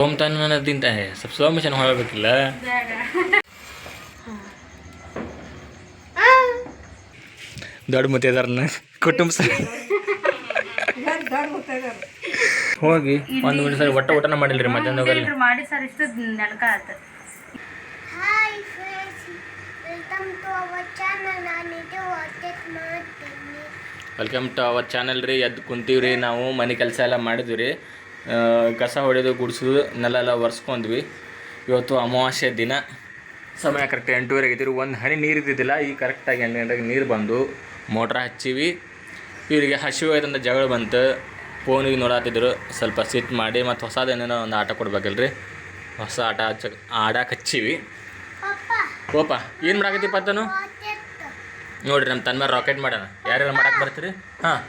ಸೋಮ್ ತಾನ ಸ್ವಲ್ಪ ಸ್ವಲ್ಪ ಮೋಷನ್ ಮಾಡಬೇಕಿಲ್ಲ ದೊಡ್ಡ ಮುತ್ತೆ ಅದಾರನ ಕುಟುಂಬ ಸ ಹೋಗಿ ಒಂದು ಮಿನಿಟ್ ಸರಿ ಒಟ್ಟ ಊಟನ ಮಾಡಿಲ್ರಿ ಮಧ್ಯಾಹ್ನ ಮಾಡಿ ಸರ್ ಇಷ್ಟು ನೆನಕ ಆತ. Hi friends welcome to our channel ನಾನಿದು ವಾಚಸ್ ಮಾಡ್ತೀನಿ. ವೆಲ್ಕಮ್ ಟು ಅವರ್ ಚಾನಲ್ ರೀ. ಎದ್ದು ಕುಂತೀವ್ರಿ ನಾವು ಮನೆ ಕೆಲಸ ಎಲ್ಲ ಮಾಡಿದ್ವಿ ರೀ. ಕಸ ಹೊಡೆದು ಗುಡಿಸೋದು ನೆಲ ಎಲ್ಲ ಒರೆಸ್ಕೊಂಡ್ವಿ. ಇವತ್ತು ಅಮಾವಾಸ್ಯೆ ದಿನ. ಸಮಯ ಕರೆಕ್ಟ್ ಎಂಟೂವರೆ ಆಗಿದ್ರು ಒಂದು ಹನಿ ನೀರು ಇದ್ದಿದ್ದಿಲ್ಲ. ಈಗ ಕರೆಕ್ಟಾಗಿ ಎಂಟು ಗಂಟೆಗೆ ನೀರು ಬಂದು ಮೋಟ್ರ್ ಹಚ್ಚಿವಿ. ಇವರಿಗೆ ಹಸಿವು ಆಯ್ತಂತ ಜಗಳ ಬಂತು. ಫೋನಿಗೆ ನೋಡಾತಿದ್ರು. ಸ್ವಲ್ಪ ಸಿಟ್ ಮಾಡಿ ಮತ್ತು ಹೊಸದೇನೇನೋ ಒಂದು ಆಟ ಕೊಡ್ಬೇಕಲ್ರಿ. ಹೊಸ ಆಟ ಹಚ್ಚ ಆಡಕ್ಕೆ ಹಚ್ಚಿವಿ. ಓಪ ಏನು ಮಾಡಾಕತ್ತೀಪ ಪತ್ತನು ನೋಡಿರಿ ನಮ್ಮ ತನ್ನ ರಾಕೆಟ್ ಮಾಡೋಣ ಯಾರ್ಯಾರು ಮಾಡಕ್ಕೆ ಬರ್ತೀರಿ? ಹಾಂ.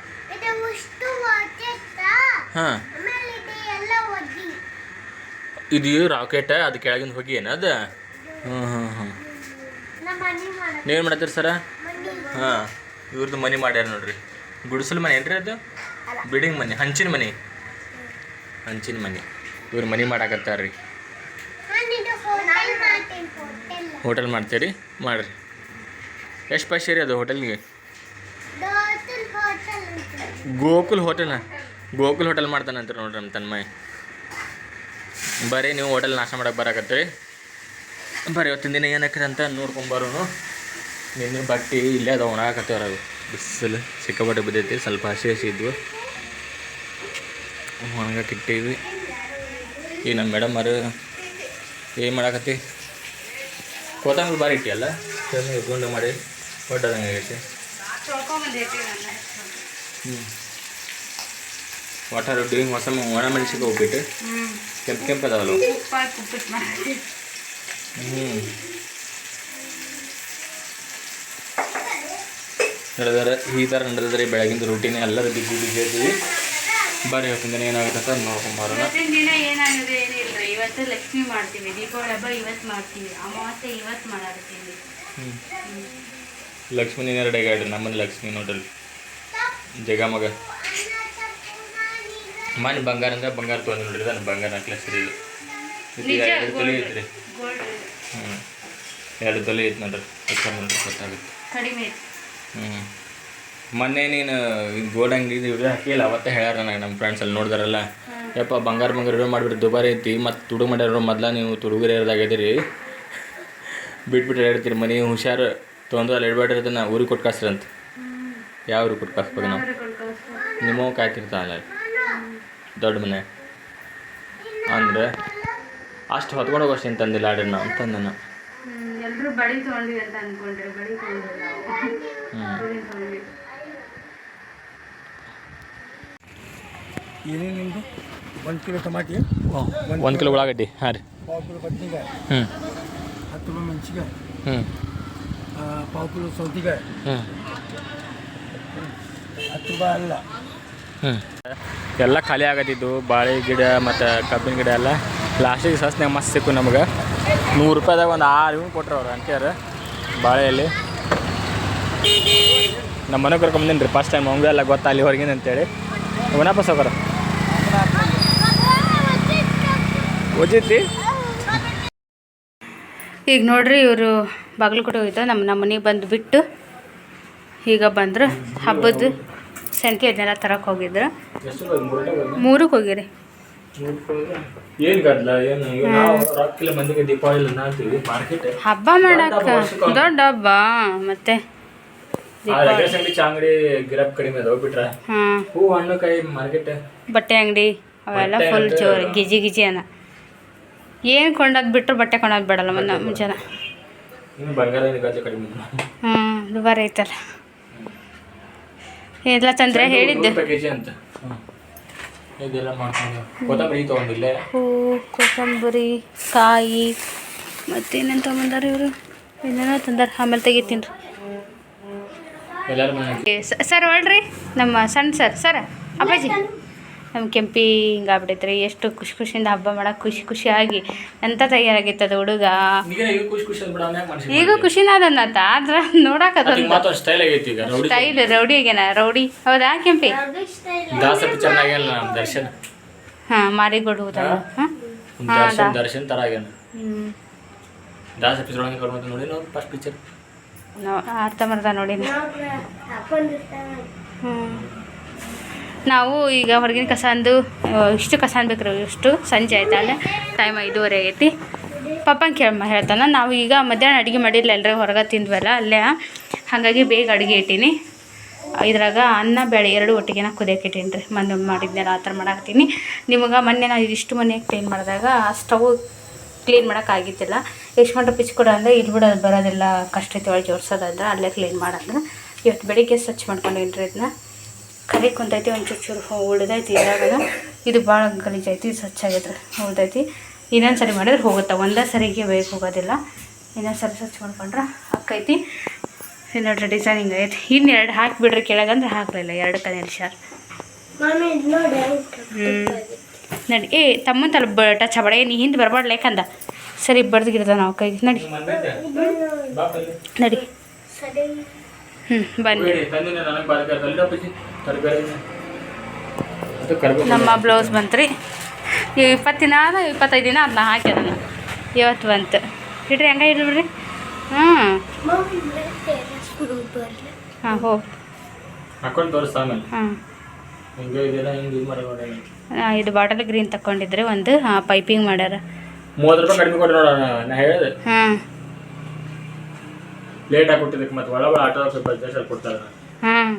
ಹಾಂ ಆಮೇಲೆ ಇದು ಎಲ್ಲ ಒದ್ದಿ ಇದು ರಾಕೆಟ್ ಅದು ಕೆಳಗಿಂದ ಹೋಗಿ ಏನು ಅದು? ಹ್ಞೂ ಹ್ಞೂ ಹ್ಞೂ ನೀವೇನು ಮಾಡತ್ತೀರಿ ಸರ? ಹಾಂ ಇವ್ರದ್ದು ಮನೆ ಮಾಡ್ಯಾರ ನೋಡ್ರಿ. ಗುಡಿಸಲು ಮನೆ ಏನ್ರಿ ಅದು? ಬಿಲ್ಡಿಂಗ್ ಮನೆ ಹಂಚಿನ ಮನೆ. ಹಂಚಿನ ಮನೆ. ಇವ್ರು ಮನೆ ಮಾಡಾಕತ್ತಾರ್ರಿ. ಹೋಟೆಲ್ ಮಾಡ್ತೀರಿ? ಮಾಡಿರಿ. ಎಷ್ಟು ಪೈಸೆ ರೀ ಅದು ಹೋಟೆಲ್ಗೆ ಗೋಕುಲ್ ಹೋಟೆಲ್ ಗೋಕುಲ್ ಹೋಟೆಲ್ ಮಾಡ್ತಾನಂತ ನೋಡ್ರಿ ನಮ್ಮ ತನ್ಮಯ್. ಬರೀ ನೀವು ಹೋಟೆಲ್ ನಾಶ ಮಾಡಕ್ಕೆ ಬರಾಕತ್ತೀರಿ. ಬರೀ ಇವತ್ತಿನ ದಿನ ಏನಕ್ಕೆ ಅಂತ ನೋಡ್ಕೊಂಬರೋನು. ನಿನ್ನೆ ಬಟ್ಟೆ ಇಲ್ಲೇ ಅದು ಒಣಗಾಕತ್ತೀವ್ರ ಅದು ಬಿಸಿಲು ಸಿಕ್ಕಾಪಟ್ಟೆ ಬಿದ್ದೈತಿ ಸ್ವಲ್ಪ ಹಸಿ ಹಸಿ ಇದ್ವು. ಒಣಗಾಕಿಟ್ಟಿವಿ ಈಗ ನಮ್ಮ ಮೇಡಮ್ ಅವರು ಏನು ಮಾಡಾಕತ್ತಿ? ಕೊತ್ತಂಬರಿ ಬಾರಿ ಇಟ್ಟಿಯಲ್ಲ ಗುಂಡು ಮಾಡಿ ಹೊಟ್ಟದಂಗೆ ಆಗೈತಿ. ಹ್ಞೂ ವಾಟ್ ಆರ್ ಡೂಯಿಂಗ್ ಹೊಸ ಒಣ ಮೆಣಸಿಗೆ ಉಪ್ಪಿಟ್ಟು ಕೆಂಪು ಕೆಂಪು ಅದಾವಲ್ಲ? ಹ್ಞೂ ಹೇಳಿದಾರೆ ಈ ಥರ ನಡೆದ್ರೆ ಬೆಳಗಿಂದ ರೂಟೀನ್ ಎಲ್ಲರ ಬಿದ್ದು ಬಿದ್ದು ಹೇಳ್ತೀವಿ ಬರ್ರಿ ಇವತ್ತಿನ ಏನಾಗುತ್ತೆ ಅಂತ ನೋಡ್ಕೊಂಬರೋಣ ಏನಾಗಿದೆ ಏನಿಲ್ಲ ಇವತ್ತು ಲಕ್ಷ್ಮಿ ಮಾಡ್ತೀವಿ ದೀಪಾವಳಿ ಹಬ್ಬ ಇವತ್ತು ಮಾಡ್ತೀವಿ. ಅಮಾವಾಸ್ಯೆ ಇವತ್ತು ಮಾಡಾಕತ್ತೀವಿ ಲಕ್ಷ್ಮೀ ನೀನು ರೆಡಿ ಆಗಾಡ್ರಿ ನಮ್ಮಲ್ಲಿ ಲಕ್ಷ್ಮೀ ನೋಡ್ರಿ ಜಗ ಮಗ. ಮನೆ ಬಂಗಾರ ಅಂದ್ರೆ ಬಂಗಾರ ತೊಗೊಂಡು ನೋಡ್ರಿ ನನ್ನ ಬಂಗಾರ ನೆಕ್ಲೆಸ್ ರೀ ಇದು ಇದು ನಿಜ ಎರಡು ತೊಲೆ ಐತ್ರಿ. ಹ್ಞೂ ಎರಡು ತೊಲೆ ಐತೆ ನೋಡ್ರಿ. ನೋಡ್ರಿ ಗೊತ್ತಾಗುತ್ತೆ. ಕಡಿಮೆ ಹ್ಞೂ ಮೊನ್ನೆ ನೀನು ಗೋಲ್ಡ್ ಅಂಗಡಿ ಇವ್ರೆ ಹಾಕಿಲ್ಲ ಅವತ್ತೇ ಹೇಳ್ಯಾರ ನನಗೆ ನಮ್ಮ ಫ್ರೆಂಡ್ಸ್ ಅಲ್ಲಿ ನೋಡಿದಾರಲ್ಲ. ಯಪ್ಪ ಬಂಗಾರ ಬಂಗಾರ ಇರೋ ಮಾಡಿಬಿಟ್ಟು ದುಬಾರಿ ಐತಿ ಮತ್ತು ತುಡುಗ ಮಾಡ್ಯಾರ ಮೊದ್ಲ ನೀವು ತುಡುಗರು ಇರೋದಾಗಿದ್ದೀರಿ ಬಿಟ್ಬಿಟ್ಟು ಹೇಳ್ತೀರಿ ಮನೆ ಹುಷಾರು ತೊಂದ್ರೆ ಅಲ್ಲಿ ಇಡ್ಬೇಡ್ರಿ ಅದನ್ನ ಊರಿಗೆ ಕೊಟ್ಟು ಕಳ್ಸ್ರಿ ಅಂತ. ಯಾವ ಊರಿಗೆ ಕೊಟ್ಟು ಕಳ್ಸ್ಬೇಕು ನಾವು? ನಿಮ್ಮವ್ ಕಾಯ್ತಿರ್ತಾವಲ್ಲ ದೊಡ್ಡ ಮನೆ. ಅಂದರೆ ಅಷ್ಟು ಹೊತ್ಕೊಂಡು ಹೋಗೋಷ್ಟು ಅಷ್ಟು ತಂದಿಲ್ಲ ಆಡ್ರಿ ನಾವು ಅಂತಂದ ನಾನು ಎಲ್ಲರೂ ಬಳಿ ತೊಗೊಂಡ್ವಿ ಅಂತ ಅನ್ಕೊಂಡ್ರೆ ಬಳಿ ತೊಗೊಂಡ್ವಿ ನಾವು ಹ್ಞೂ ಬಳಿ ತೊಗೊಂಡ್ವಿ. ಏನೇನು ನಿಮ್ಮದು ಒಂದು ಕಿಲೋ ಟಮಾಟಿ? ಒಂದು ಕಿಲೋ ಉಳ್ಳಾಗಡ್ಡಿ. ಹಾಂ ರೀ. ಪಾವು ಕಿಲೋ ಬದ್ನಿಕಾಯಿ. ಹ್ಞೂ ಹತ್ತು ಕಿಲೋ ಮೆಣಸಿಕಾಯಿ. ಹ್ಞೂ ಪಾವು ಕಿಲೋ ಸೌತಿಕಾಯಿ. ಹ್ಞೂ ಹತ್ತು ರೂಪಾಯಿ ಅಲ್ಲ. ಎಲ್ಲ ಖಾಲಿ ಆಗತ್ತಿದ್ದು ಬಾಳೆ ಗಿಡ ಮತ್ತು ಕಬ್ಬಿನ ಗಿಡ ಎಲ್ಲ. ಲಾಸ್ಟಿಗೆ ಸಸ್ನಾಗ ಮಸ್ತ್ ಸಿಕ್ಕು ನಮಗೆ. ನೂರು ರೂಪಾಯಿದಾಗ ಒಂದು ಆರು ಇವ್ ಕೊಟ್ರು ಅವ್ರು ಅಂತ್ಯಾರ ಬಾಳೆಯಲ್ಲಿ. ನಮ್ಮ ಮನೆ ಕರ್ಕೊಂಬಂದಿನಿ ರೀ ಫಸ್ಟ್ ಟೈಮ್ ಅವಂಗೆ ಎಲ್ಲ ಗೊತ್ತಾ ಅಲ್ಲಿ ಹೊರಗಿನ ಅಂತೇಳಿ. ಅವನಪ್ಪ ಸೌಕರ ಓದಿತ್ತಿ ಈಗ ನೋಡ್ರಿ ಇವರು ಬಾಗಲಕೋಟೆ ಹೋಗಿದ್ದ ನಮ್ಮ ನಮ್ಮ ಮನೆಗೆ ಬಂದು ಬಿಟ್ಟು ಈಗ ಬಂದ್ರೆ ಹಬ್ಬದ ಸಂಖ್ಯೆ ಅದನ್ನೆಲ್ಲ ತರಕ್ಕೆ ಹೋಗಿದ್ರು. ಮೂರಕ್ಕೆ ಹೋಗಿರಿ. ಹಬ್ಬ ಮಾಡಕ್ಕ ದೊಡ್ಡ ಹಬ್ಬ ಮತ್ತೆ ಬಟ್ಟೆ ಅಂಗಡಿ ಅವೆಲ್ಲ ಫುಲ್ ಜೋರ್ ಗಿಜಿ ಗಿಜಿ ಅನ್ನ. ಏನು ಕೊಂಡೋದು ಬಿಟ್ಟರು ಬಟ್ಟೆ ಕೊಂಡೋದು ಬಿಡಲ್ಲ ಮುಂಚೆ ಹ್ಞೂ ದುಬಾರಿ ಐತಲ್ಲ. ಎಲ್ಲ ತಂದ್ರೆ ಹೇಳಿದ್ದೆ. ಕೊತ್ತಂಬರಿ ಹೂ ಕೊತ್ತಂಬರಿ ಕಾಯಿ ಮತ್ತೇನೇನು ತೊಗೊಂಬಂದಾರ ಇವರು? ಏನೇನೋ ತಂದಾರ. ಆಮೇಲೆ ತೆಗಿತೀನಿ ಸರ್ ಹೊಳ್ರಿ ನಮ್ಮ ಸಣ್ಣ ಸರ್ ಸರ್ ಅಪ್ಪಾಜಿ. ನಮ್ಮ ಕೆಂಪಿ ಹಿಂಗಾಗ್ಬಿಟ್ಟೈತೆ ರೀ ಎಷ್ಟು ಖುಷಿ ಖುಷಿಯಿಂದ ಹಬ್ಬ ಮಾಡಕ್ಕೆ ಖುಷಿ ಖುಷಿಯಾಗಿ ಎಂತ ತಯಾರಾಗಿತ್ತು ಅದು ಹುಡುಗ ಈಗ ಖುಷಿನ ಖುಷಿ ಆದ್ರ ನೋಡಕ್ ಸ್ಟೈಲ್ ಆಗೈತಿ ಈಗ ರೌಡಿ ಸ್ಟೈಲ್ ರೌಡಿ ಆಗ್ಯಾನ? ರೌಡಿ. ಹೌದಾ ಕೆಂಪಿ? ಪಿಕ್ಚರ್ ಹಾಂ ಮಾರಿಗೋಡು ಹೌದಾ ಹಾಂ? ದರ್ಶನ್ ಥರ ಆಗ್ಯಾನ. ದಾಸ ಹಂಗೆ ಕರ್ಮಂತ ನೋಡಿ ನಾವು ಫಸ್ಟ್ ಪಿಕ್ಚರ್ ಅರ್ಥ ಅರ್ಥಮರ್ಧ ನೋಡಿ ಹ್ಞೂ ನಾವು ಈಗ ಹೊರಗಿನ ಕಸ ಅಂದು ಆ, ಇಷ್ಟು ಕಸ ಅನ್ಬೇಕು ಇಷ್ಟು ಸಂಜೆ ಆಯ್ತಲ್ಲ ಟೈಮ್ ಐದುವರೆ ಆಗೈತಿ. ಪಪ್ಪನ ಕೇಳಮ್ಮ ಹೇಳ್ತಾನೆ ನಾವು ಈಗ ಮಧ್ಯಾಹ್ನ ಅಡುಗೆ ಮಾಡಿಲ್ಲ ಎಲ್ಲರೂ ಹೊರಗೆ ತಿಂದ್ವಲ್ಲ ಅಲ್ಲೇ. ಹಾಗಾಗಿ ಬೇಗ ಅಡುಗೆ ಇಟ್ಟೀನಿ. ಇದ್ರಾಗ ಅನ್ನ ಬೇಳೆ ಎರಡು ಒಟ್ಟಿಗೆನ ನಾ ಕುದಿಯಕ್ಕೆ ಇಟ್ಟೀನಿ ರೀ ಮೊನ್ನೆ ಮಾಡಿದ್ನೆಲ್ಲ ಆ ಥರ ಮಾಡಾಕ್ತೀನಿ. ನಿಮಗೆ ಮೊನ್ನೆ ನಾವು ಇದಿಷ್ಟು ಮನೆ ಕ್ಲೀನ್ ಮಾಡಿದಾಗ ಸ್ಟವ್ ಕ್ಲೀನ್ ಮಾಡೋಕ್ಕಾಗಿದ್ದಿಲ್ಲ ಎಷ್ಟು ಗಂಟೆ ಪಿಚ್ ಕೊಡ ಅಂದರೆ ಇಲ್ಲಿ ಬಿಡೋದು ಬರೋದೆಲ್ಲ ಕಷ್ಟ ಐತೆ ಒಳಗೆ ಜೋಡ್ಸೋದಂದ್ರೆ ಅಲ್ಲೇ ಕ್ಲೀನ್ ಮಾಡಂದ್ರೆ. ಇವತ್ತು ಬೆಳಿಗ್ಗೆ ಸ್ವಚ್ಛ ಮಾಡ್ಕೊಂಡೇನಿ ರೀ ಇದನ್ನ ಕರಿ ಕುಂತೈತಿ ಒಂಚೂರು ಚೂರು ಉಳ್ದೈತಿ ಇದ್ರಾಗ ಇದು ಭಾಳ ಗಲೀಜೈತಿ ಸ್ವಚ್ಛ ಆಗೈತೆ ಉಳ್ದೈತಿ. ಇನ್ನೊಂದು ಸರಿ ಮಾಡಿದ್ರೆ ಹೋಗುತ್ತೆ? ಒಂದೇ ಸರಿಗೆ ಬೇಕು ಹೋಗೋದಿಲ್ಲ. ಇನ್ನೊಂದು ಸರಿ ಸ್ವಚ್ಛ ಮಾಡ್ಕೊಂಡ್ರೆ ಅಕ್ಕೈತಿ ಇದು ನೋಡ್ರಿ ಡಿಸೈನಿಂಗ್ ಐತಿ ಇನ್ನು ಎರಡು ಹಾಕಿಬಿಡ್ರಿ ಕೆಳಗಂದ್ರೆ ಹಾಕಲಿಲ್ಲ ಎರಡು ಕಲೆ ಶಾರ್ ನೋಡಿ ಏ ತಮ್ಮಂತ ತಲೆ ಬ ಟಚ್ ಬಡ ನೀ ಹಿಂದೆ ಬರಬಾಡ್ಲೇಕಂದ ಸರಿ ಬಡ್ದಿಗಿರ್ದ ನಾವು ಕೈಗೆ. ನಡಿ. ನಡಿ. ಬನ್ನಿ. ನಮ್ಮ ಬ್ಲೌಸ್ ಬಂತ್ರಿ. ನೀವು ಇಪ್ಪತ್ತು ದಿನ ಆದ ಇಪ್ಪತ್ತೈದು ದಿನ ಅದನ್ನ ಹಾಕಿ ನಾನು ಇವತ್ತು ಬಂತು. ಇಡ್ರಿ ಹಂಗೆ ಹ್ಞೂ ಮಮ್ಮಿ ಟೆರೆಸ್ ಬರಲಿ ಹಾಂ. ಹೋಗಿ ಹಾಂ ಇದು ಬಾಟಲ್ ಗ್ರೀನ್ ತಕೊಂಡಿದ್ರೆ ಒಂದು ಹಾಂ ಪೈಪಿಂಗ್ ಮಾಡ್ಯಾರ. ಮೂವತ್ತು ರೂಪಾಯಿ ಕಡಿಮೆ ಕೊಡಿ ನೋಡೋಣ ಹಾಂ ಲೇಟ್ ಆಗಿ ಕೊಟ್ಟಿದ್ದಕ್ಕೆ ಮತ್ತೆ ಒಳ ಒಳ ಆಟೋ ಸ್ವಲ್ಪ ಜಾಸ್ತಿ ಕೊಡ್ತಾರೆ ಹಾಂ.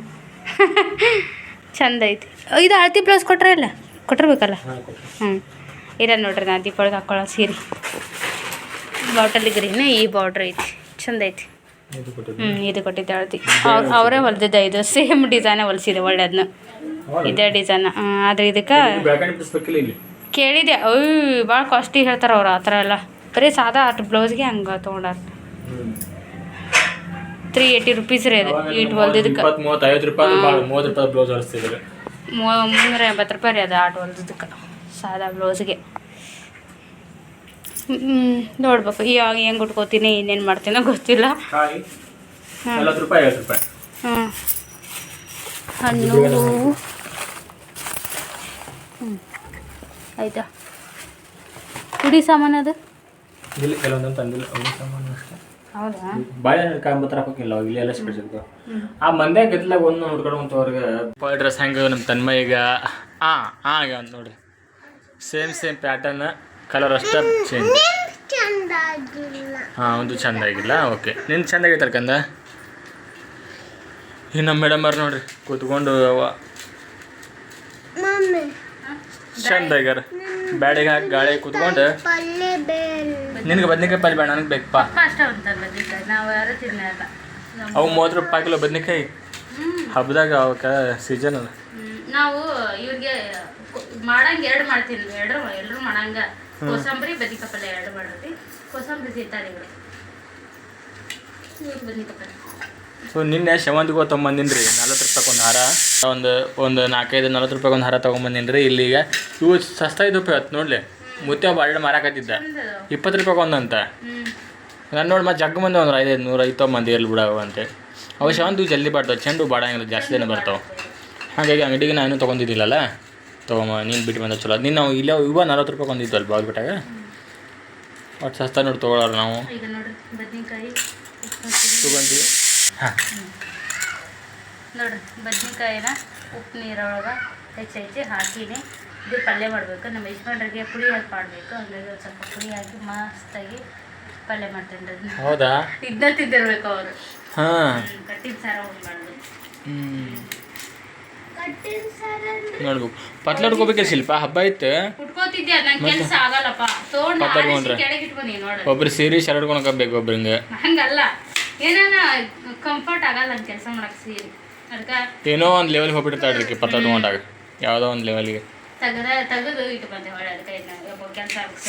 ಚಂದ ಐತಿ. ಇದು ಅಳತಿ ಬ್ಲೌಸ್ ಕೊಟ್ರೆ ಇಲ್ಲ? ಕೊಟ್ಟಿರ್ಬೇಕಲ್ಲ? ಹ್ಞೂ ಇರ ನೋಡ್ರಿ ನಾ ದೀಪಾವಳಿಗೆ ಹಾಕೊಳ್ಳೋ ಸೀರೆ. ಬಾಟಲ್ ಗ್ರೀನ್ ಈ ಬಾರ್ಡ್ರ್ ಐತಿ. ಚಂದ ಐತಿ. ಹ್ಞೂ ಇದು ಕೊಟ್ಟಿದ್ದೆ ಅಳತಿ ಅವ್ರು ಹೊಲ್ದಿದ್ದ ಇದು ಸೇಮ್ ಡಿಸೈನೇ ಹೊಲಿಸಿದೆ ಒಳ್ಳೆದನ್ನ ಇದೇ ಡಿಸೈನ್ ಆದರೆ ಇದಕ್ಕೆ ಕೇಳಿದೆ ಅಯ್ಯ ಭಾಳ ಕಾಸ್ಟ್ಲಿ ಹೇಳ್ತಾರೆ ಅವ್ರು ಆ ಥರ ಎಲ್ಲ. ಬರೀ ಸಾದಾ ಅಷ್ಟು ಬ್ಲೌಸ್ಗೆ ಹಂಗೆ ತೊಗೊಂಡಾರ. ತ್ರೀ ಏಯ್ಟಿ ರುಪೀಸ್ ರೀ ಅದು ಈಟ್ ಹೊಲ್ದಿದ್ದಕ್ಕೆ ಇಪ್ಪತ್ತು ಮೂವತ್ತು ಐವತ್ತು ರೂಪಾಯಿ ಭಾಳ ಮೂವತ್ತು ರೂಪಾಯಿ ಬ್ಲೌಸ್ ಹೊಲಿಸ್ತಿದ್ರು. ಮುನ್ನೂರ ಎಂಬತ್ತು ರೂಪಾಯಿ ರೀ ಅದು ಆಟ ಹೊಲ್ದಿದ್ದಕ್ಕೆ ಸಾದಾ ಬ್ಲೌಸ್ಗೆ ನೋಡ್ಬೇಕು. ಇವಾಗ ಹೆಂಗೆ ಉಟ್ಕೋತೀನಿ ಇನ್ನೇನು ಮಾಡ್ತೀನೋ ಗೊತ್ತಿಲ್ಲ. ಹಣ್ಣು. ಹ್ಞೂ ಆಯ್ತಾ? ಕುಡಿ ಸಾಮಾನು ಅದು? ತಂದಿಲ್ಲ. ಸಾಮಾನು ಅಷ್ಟೇ. ಹೌದಾ? ಬಾಳೆಹಣ್ಣು ಕಾಂಬತ್ತರ ಹಾಕಿಲ್ಲ ಇಲ್ಲಿ ಎಲ್ಲ ಸ್ಪೆಷಲ್ ಆ ಮಂದ್ಯಾಗ ಗದ್ಲಾಗ ಒಂದು ಹುಡ್ಕೊಂಡು ಅವ್ರಿಗೆ. ಡ್ರೆಸ್ ಹೆಂಗೆ ನಮ್ಮ ತನ್ಮಯ್ಯಗ. ಹಾಂ ಹಾಂ ಆಗ್ಯಾವ ಅಂತ ನೋಡ್ರಿ. ಸೇಮ್ ಸೇಮ್ ಪ್ಯಾಟರ್ನ್ ಕಲರ್ ಅಷ್ಟೇ ಚೇಂಜ್ ಹಾಂ ಒಂದು ಚಂದ ಆಗಿಲ್ಲ ಓಕೆ ನಿನ್ನ ಚಂದ ಆಗೈತೆ ಕಂದ? ಈ ನಮ್ಮ ಮೇಡಮ್ ಅವ್ರು ನೋಡ್ರಿ ಕೂತ್ಕೊಂಡು ಚಂದ ಆಗ್ಯಾರ. ಬ್ಯಾಡಿಗೆ ಹಾಕಿ ಗಾಳಿ ಕೂತ್ಕೊಂಡು. ನಿನಗೆ ಬದನೆಕಾಯಿ ಪಲ್ಯ ಬೇಡ ನನಗೆ ಬೇಕಪ್ಪ ಅಷ್ಟ ಉಂಟಲ್ಲ ಬದ್ನಿಕಾಯಿ. ನಾವು ಯಾರು ತಿನ್ನಲ್ಲ ಅವು ಮೂವತ್ತು ರೂಪಾಯಿ ಕಿಲೋ ಬದನೆಕಾಯಿ? ಹಬ್ಬದಾಗ ಅವಕ್ಕೆ ಸೀಸನ್ ಅದ ನಾವು ಇವ್ರಿಗೆ ಮಾಡಂಗೆ ಎರಡು ಮಾಡ್ತೀನಿ. ಎರಡು ಎಲ್ಲರೂ ಮಾಡಂಗ. ಕೋಸಂಬರಿ ಬದ್ನಿಕಾಯಿ ಪಲ್ಯ ಎರಡು ಮಾಡಿರ್ತಿ ಕೋಸಂಬರಿ ತಿಂತಾರೆ ಇವರು. ಇವ್ರು ಬದ್ನಿಕಾಯಿ ಪಲ್ಯ. ಸೊ ನಿನ್ನೆ ಶವಂತಿಗೆ ತೊಗೊಂಬಂದಿನಿ ರೀ ನಲ್ವತ್ತು ರೂಪಾಯಿ ಒಂದು ಹಾರ. ಒಂದು ಒಂದು ನಾಲ್ಕೈದು ನಲ್ವತ್ತು ರೂಪಾಯಿ ಒಂದು ಹಾರ ತೊಗೊಂಬಂದಿನಿ ರೀ ಇಲ್ಲಿಗೆ ಇವು ಸಸ್ತಾ ಇದ್ದು ರೂಪಾಯಿ ನೋಡ್ಲಿ. ಮುತ್ಯ ಬಾಳೆ ಮಾರಾಕತ್ತಿದ್ದ. ಇಪ್ಪತ್ತು ರೂಪಾಯಿ ಒಂದಂತ. ನಾನು ನೋಡಿ ಮತ್ತೆ ಜಗ್ಗ ಮಂದಿ ಒಂದು ಐದೈದು ನೂರು ಐದು ಮಂದಿ ಎಲ್ಲಿ ಬಿಡವು ಅಂತೇಳಿ ಅವಶ್ಯ ಒಂದು ಜಲ್ದಿ ಬರ್ತಾವೆ ಚೆಂಡು ಬಾಡಂಗಿಲ್ಲ ಜಾಸ್ತಿ ದಿನ ಬರ್ತಾವೆ. ಹಾಗಾಗಿ ಅಂಗಡಿಗೆ ನಾನು ತೊಗೊಂಡಿದ್ದಿಲ್ಲಲ್ಲ? ತೊಗೊಂಬ ನೀನು ಬಿಟ್ಟು ಬಂದ ಚಲೋ. ನೀನು ನಾವು ಇಲ್ಲೇ ಇವ ನಲ್ವತ್ತು ರೂಪಾಯಿ ಒಂದಿದ್ವಲ್ಲ ಬಾಲ್ ಬಿಟ್ಟಾಗ? ಒಟ್ಟು ಸಸ್ತಾ ನೋಡಿ ತೊಗೊಳೋರು ನಾವು. ಹಾಂ. ನೋಡ್ರಿ ಬದ್ನಿಕಾಯಿನ ಉಪ್ಪು ನೀರೊಳಗೆ ಹೆಚ್ಚೈತಿ ಹೆಚ್ಚಿ ಹಾಕಿನಿ. ಇದು ಪಲ್ಯ ಮಾಡಬೇಕು. ನಮ್ಮ ಯಜಮಾನ್ರಿಗೆ ಪುಡಿ ಹಾಕಿ ಮಾಡಬೇಕು. ಹಾಗಾಗಿ ಒಂದು ಸ್ವಲ್ಪ ಪುಡಿ ಹಾಕಿ ಮಸ್ತಾಗಿ ಪಲ್ಯ ಮಾಡ್ತೀನಿ ಅದನ್ನ ಹೌದಾ? ಇದನ್ನ ತಿಂದಿರ್ಬೇಕು ಅವರು. ಹಾಂ. ಕಟ್ಟಿನ ಸಾರ ಹೋಗಿ ಮಾಡೋದು ನೋಡ್ಬೇಕು. ಪತ್ಲ ಹಿಡ್ಕೋಬೇಕಿಲ್ಲ ಶಿಲ್ಪ? ಹಬ್ಬ ಐತೆ ಉಟ್ಕೋತಿದ್ದೆ ನಂಗೆ ಕೆಲಸ ಆಗಲ್ಲಪ್ಪ. ಪತ್ತ ಕೆಳಗೆ ಇಟ್ಕೊಂಡು ನೋಡ್ರಿ ಒಬ್ರು ಸೀರೆ ಶರ್ಟ್ ಕೊಣಕಬೇಕು ಒಬ್ರಂಗೆ. ಹಂಗಲ್ಲ. ಏನಾನ ಕಂಫರ್ಟ್ ಆಗಲ್ಲ ನನ್ನ ಕೆಲಸ ಮಾಡಕ್ಕೆ ಸೀರೆ. ಅದಕ್ಕೆ ಏನೋ ಒಂದು ಲೆವೆಲ್ಗೆ ಹೋಗ್ಬಿಟ್ಟಿರ್ತಾಳ್ರಿ ಪತ್ತ ತೊಗೊಂಡಾಗ. ಯಾವುದೋ ಒಂದು ಲೆವೆಲ್ಗೆ ತೆಗೆದ ತೆಗೆದು ಇಟ್ಟು ಬಂದೆ ಒಳ್ಳೆ ಅದಕ್ಕೆ ಕೆಲಸ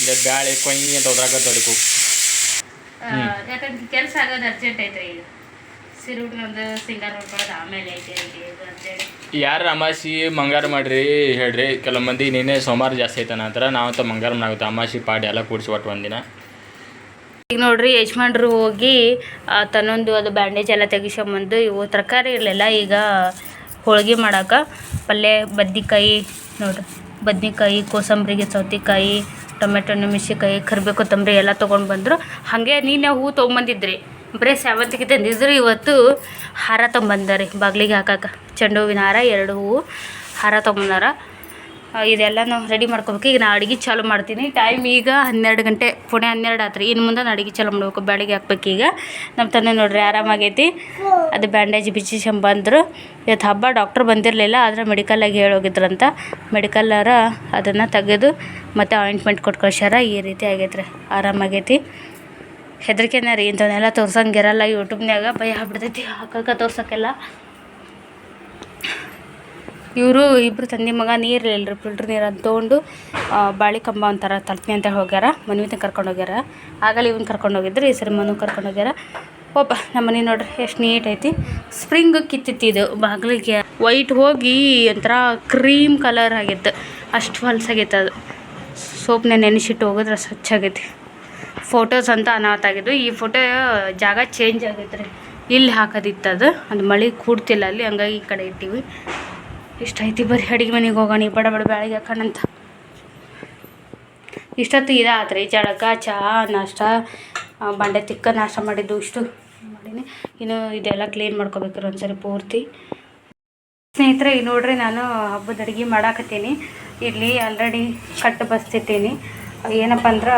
ಇಲ್ಲ ಬ್ಯಾಳೆ ಕೊಯ್ ಅಂತ ಅದ್ರಾಗ ತಡಕು ಯಾಕಂದ್ರೆ ಕೆಲಸ ಆಗೋದು ಅರ್ಜೆಂಟ್ ಐತೆ ಈಗ ಸೀರೆ ಉಟ್ಕೊಂಡು ಸಿಂಗಾರ ಉಟ್ಕೊಳ್ಳೋದು ಆಮೇಲೆ ಐತೆ ಐತೆ ಇದು ಅಂತೇಳಿ. ಯಾರು ಅಮಾಸಿ ಮಂಗಾರ ಮಾಡ್ರಿ ಹೇಳ್ರಿ. ಕೆಲವು ಮಂದಿ ನಿನ್ನೆ ಸೋಮವಾರ ಜಾಸ್ತಿ ಐತನ ಅಂತಾರೆ. ನಾವಂತ ಮಂಗಾರ ಮಾಡುತ್ತೆ ಅಮಾಸಿ ಪಾಡಿ ಎಲ್ಲ ಕೂಡಿಸಿ ಒಟ್ಟು ಒಂದಿನ. ಈಗ ನೋಡ್ರಿ ಯಜಮಾನ್ರು ಹೋಗಿ ಆ, ತನ್ನೊಂದು ಅದು ಬ್ಯಾಂಡೇಜ್ ಎಲ್ಲ ತೆಗಿಸ್ಕೊಂಬಂದು ಇವು ತರಕಾರಿ ಇರಲಿಲ್ಲ ಈಗ ಹೋಳ್ಗೆ ಮಾಡಕ್ಕೆ ಪಲ್ಯ, ಬದ್ನಿಕಾಯಿ ನೋಡಿರಿ. ಬದ್ನೆಕಾಯಿ, ಕೋಸಂಬರಿಗೆ, ಸೌತೆಕಾಯಿ, ಟೊಮೆಟೊ ಮೆಣಸಿನ್ಕಾಯಿ ಕರಿಬೇವು, ಕೊತ್ತಂಬರಿ ಎಲ್ಲ ತೊಗೊಂಡು ಬಂದರು. ಹಾಗೆ ನೀನು ಹೂ ತೊಗೊಂಬಂದಿದ್ರಿ? ಬರೀ ಸೇವಂತಿಗೆ ತಂದಿದ್ರು, ಇವತ್ತು ಹಾರ ತೊಗೊಂಬಂದಾರೆ. ಬಾಗಿಲಿಗೆ ಹಾಕಕ್ಕೆ ಚೆಂಡು ಹೂವಿನ ಹಾರ, ಎರಡು ಹೂವು ಹಾರ ತೊಗೊಂಬಂದಾರ. ಆ, ನಾವು ರೆಡಿ ಮಾಡ್ಕೋಬೇಕು. ಈಗ ನಾ ಅಡುಗೆ ಚಾಲು ಮಾಡ್ತೀನಿ. ಟೈಮ್ ಈಗ ಹನ್ನೆರಡು ಗಂಟೆ ಪುಣೆ ಹನ್ನೆರಡು ಆತ್ರಿ. ಇನ್ನು ಮುಂದೆ ನಾನು ಅಡುಗೆ ಚಾಲು ಮಾಡ್ಬೇಕು. ಬೆಳಿಗ್ಗೆ ಹಾಕ್ಬೇಕು ಈಗ. ನಮ್ಮ ತಂದೆ ನೋಡ್ರಿ ಆರಾಮಾಗೈತಿ. ಅದು ಬ್ಯಾಂಡೇಜ್ ಬಿಚ್ಚಿ ಬಂದರು ಇವತ್ತು ಹಬ್ಬ ಡಾಕ್ಟ್ರ್ ಬಂದಿರಲಿಲ್ಲ ಆದರೆ ಮೆಡಿಕಲ್ಲಾಗಿ ಹೇಳೋಗಿದ್ರಂತ. ಮೆಡಿಕಲ್ಲರ ಅದನ್ನು ತೆಗೆದು ಮತ್ತು ಆಯಿಂಟ್ಮೆಂಟ್ ಕೊಟ್ಟು ಕಳ್ಸ್ಯಾರ ಈ ರೀತಿ ಆಗೈತ್ರಿ. ಆರಾಮಾಗೈತಿ. ಹೆದರಿಕೆನೇ ರೀ ಇಂಥವನ್ನೆಲ್ಲ ತೋರ್ಸಂಗೆ ಇರಲ್ಲ ಯೂಟ್ಯೂಬ್ನಾಗ ಭಯ ಆಗ್ಬಿಡ್ತೈತಿ. ಹಾಕಕ್ಕೆ ತೋರ್ಸೋಕ್ಕೆಲ್ಲ. ಇವರು ಇಬ್ಬರು ತಂದೆ ಮಗ ನೀರು ಇಲ್ಲರಿ ಫಿಲ್ಟ್ರ್ ನೀರು ಅಂತ ತೊಗೊಂಡು ಬಾಳಿ ಕಂಬ ಅಂತಾರೆ ತಲ್ಪಿ ಅಂತ ಹೋಗ್ಯಾರ ಮನ್ವಿತ ಕರ್ಕೊಂಡು ಹೋಗ್ಯಾರ. ಆಗಲೇ ಇವನ್ ಕರ್ಕೊಂಡು ಹೋಗಿದ್ರು, ಈ ಸರಿ ಮನು ಕರ್ಕೊಂಡು ಹೋಗ್ಯಾರ. ಒಬ್ಬ, ನಮ್ಮ ಮನೆ ನೋಡ್ರಿ, ಎಷ್ಟು ನೀಟ್ ಐತಿ. ಸ್ಪ್ರಿಂಗ್ ಇದು, ಬಾಗಿಲಿಗೆ. ವೈಟ್ ಹೋಗಿ ಒಂಥರ ಕ್ರೀಮ್ ಕಲರ್ ಆಗಿತ್ತು. ಅಷ್ಟು ಹೊಲ್ಸಾಗೈತೆ ಅದು. ಸೋಪ್ನ ನೆನೆಸಿಟ್ಟು ಹೋಗಿದ್ರೆ ಸ್ವಚ್ಛಾಗೈತಿ ಫೋಟೋಸ್ ಅಂತ ಅನಾಹುತ ಆಗಿದ್ವು. ಈ ಫೋಟೋ ಜಾಗ ಚೇಂಜ್ ಆಗೈತೆ ರೀ ಇಲ್ಲಿ ಹಾಕೋದಿತ್ತು ಅದು ಅದು ಮಳೆ ಕೂಡ್ತಿಲ್ಲ ಅಲ್ಲಿ, ಹಂಗಾಗಿ ಈ ಕಡೆ ಇಟ್ಟಿವಿ. ಇಷ್ಟ ಐತಿ ಬರೀ ಅಡಿಗೆ ಮನೆಗೆ ಹೋಗೋಣ ಈ ಬಡ ಬಡ ಬ್ಯಾಳಿಗೆ ಹಾಕೋಣಂತ. ಇಷ್ಟೊತ್ತು ಇದಾತ್ರಿ ಜಳಕ ಚಹಾ ನಾಷ್ಟ ಬಂಡೆ ತಿಕ್ಕ ನಾಷ್ಟ ಮಾಡಿದ್ದು ಇಷ್ಟು ಮಾಡೀನಿ. ಇನ್ನು ಇದೆಲ್ಲ ಕ್ಲೀನ್ ಮಾಡ್ಕೋಬೇಕ್ರಿ ಒಂದ್ಸರಿ ಪೂರ್ತಿ. ಸ್ನೇಹಿತರೆ ಈಗ ನೋಡ್ರಿ ನಾನು ಹಬ್ಬದ ಅಡುಗೆ ಮಾಡಾಕತ್ತೀನಿ. ಇಲ್ಲಿ ಆಲ್ರೆಡಿ ಕಟ್ಟು ಬಸ್ತಿದ್ದೀನಿ. ಏನಪ್ಪ ಅಂದ್ರೆ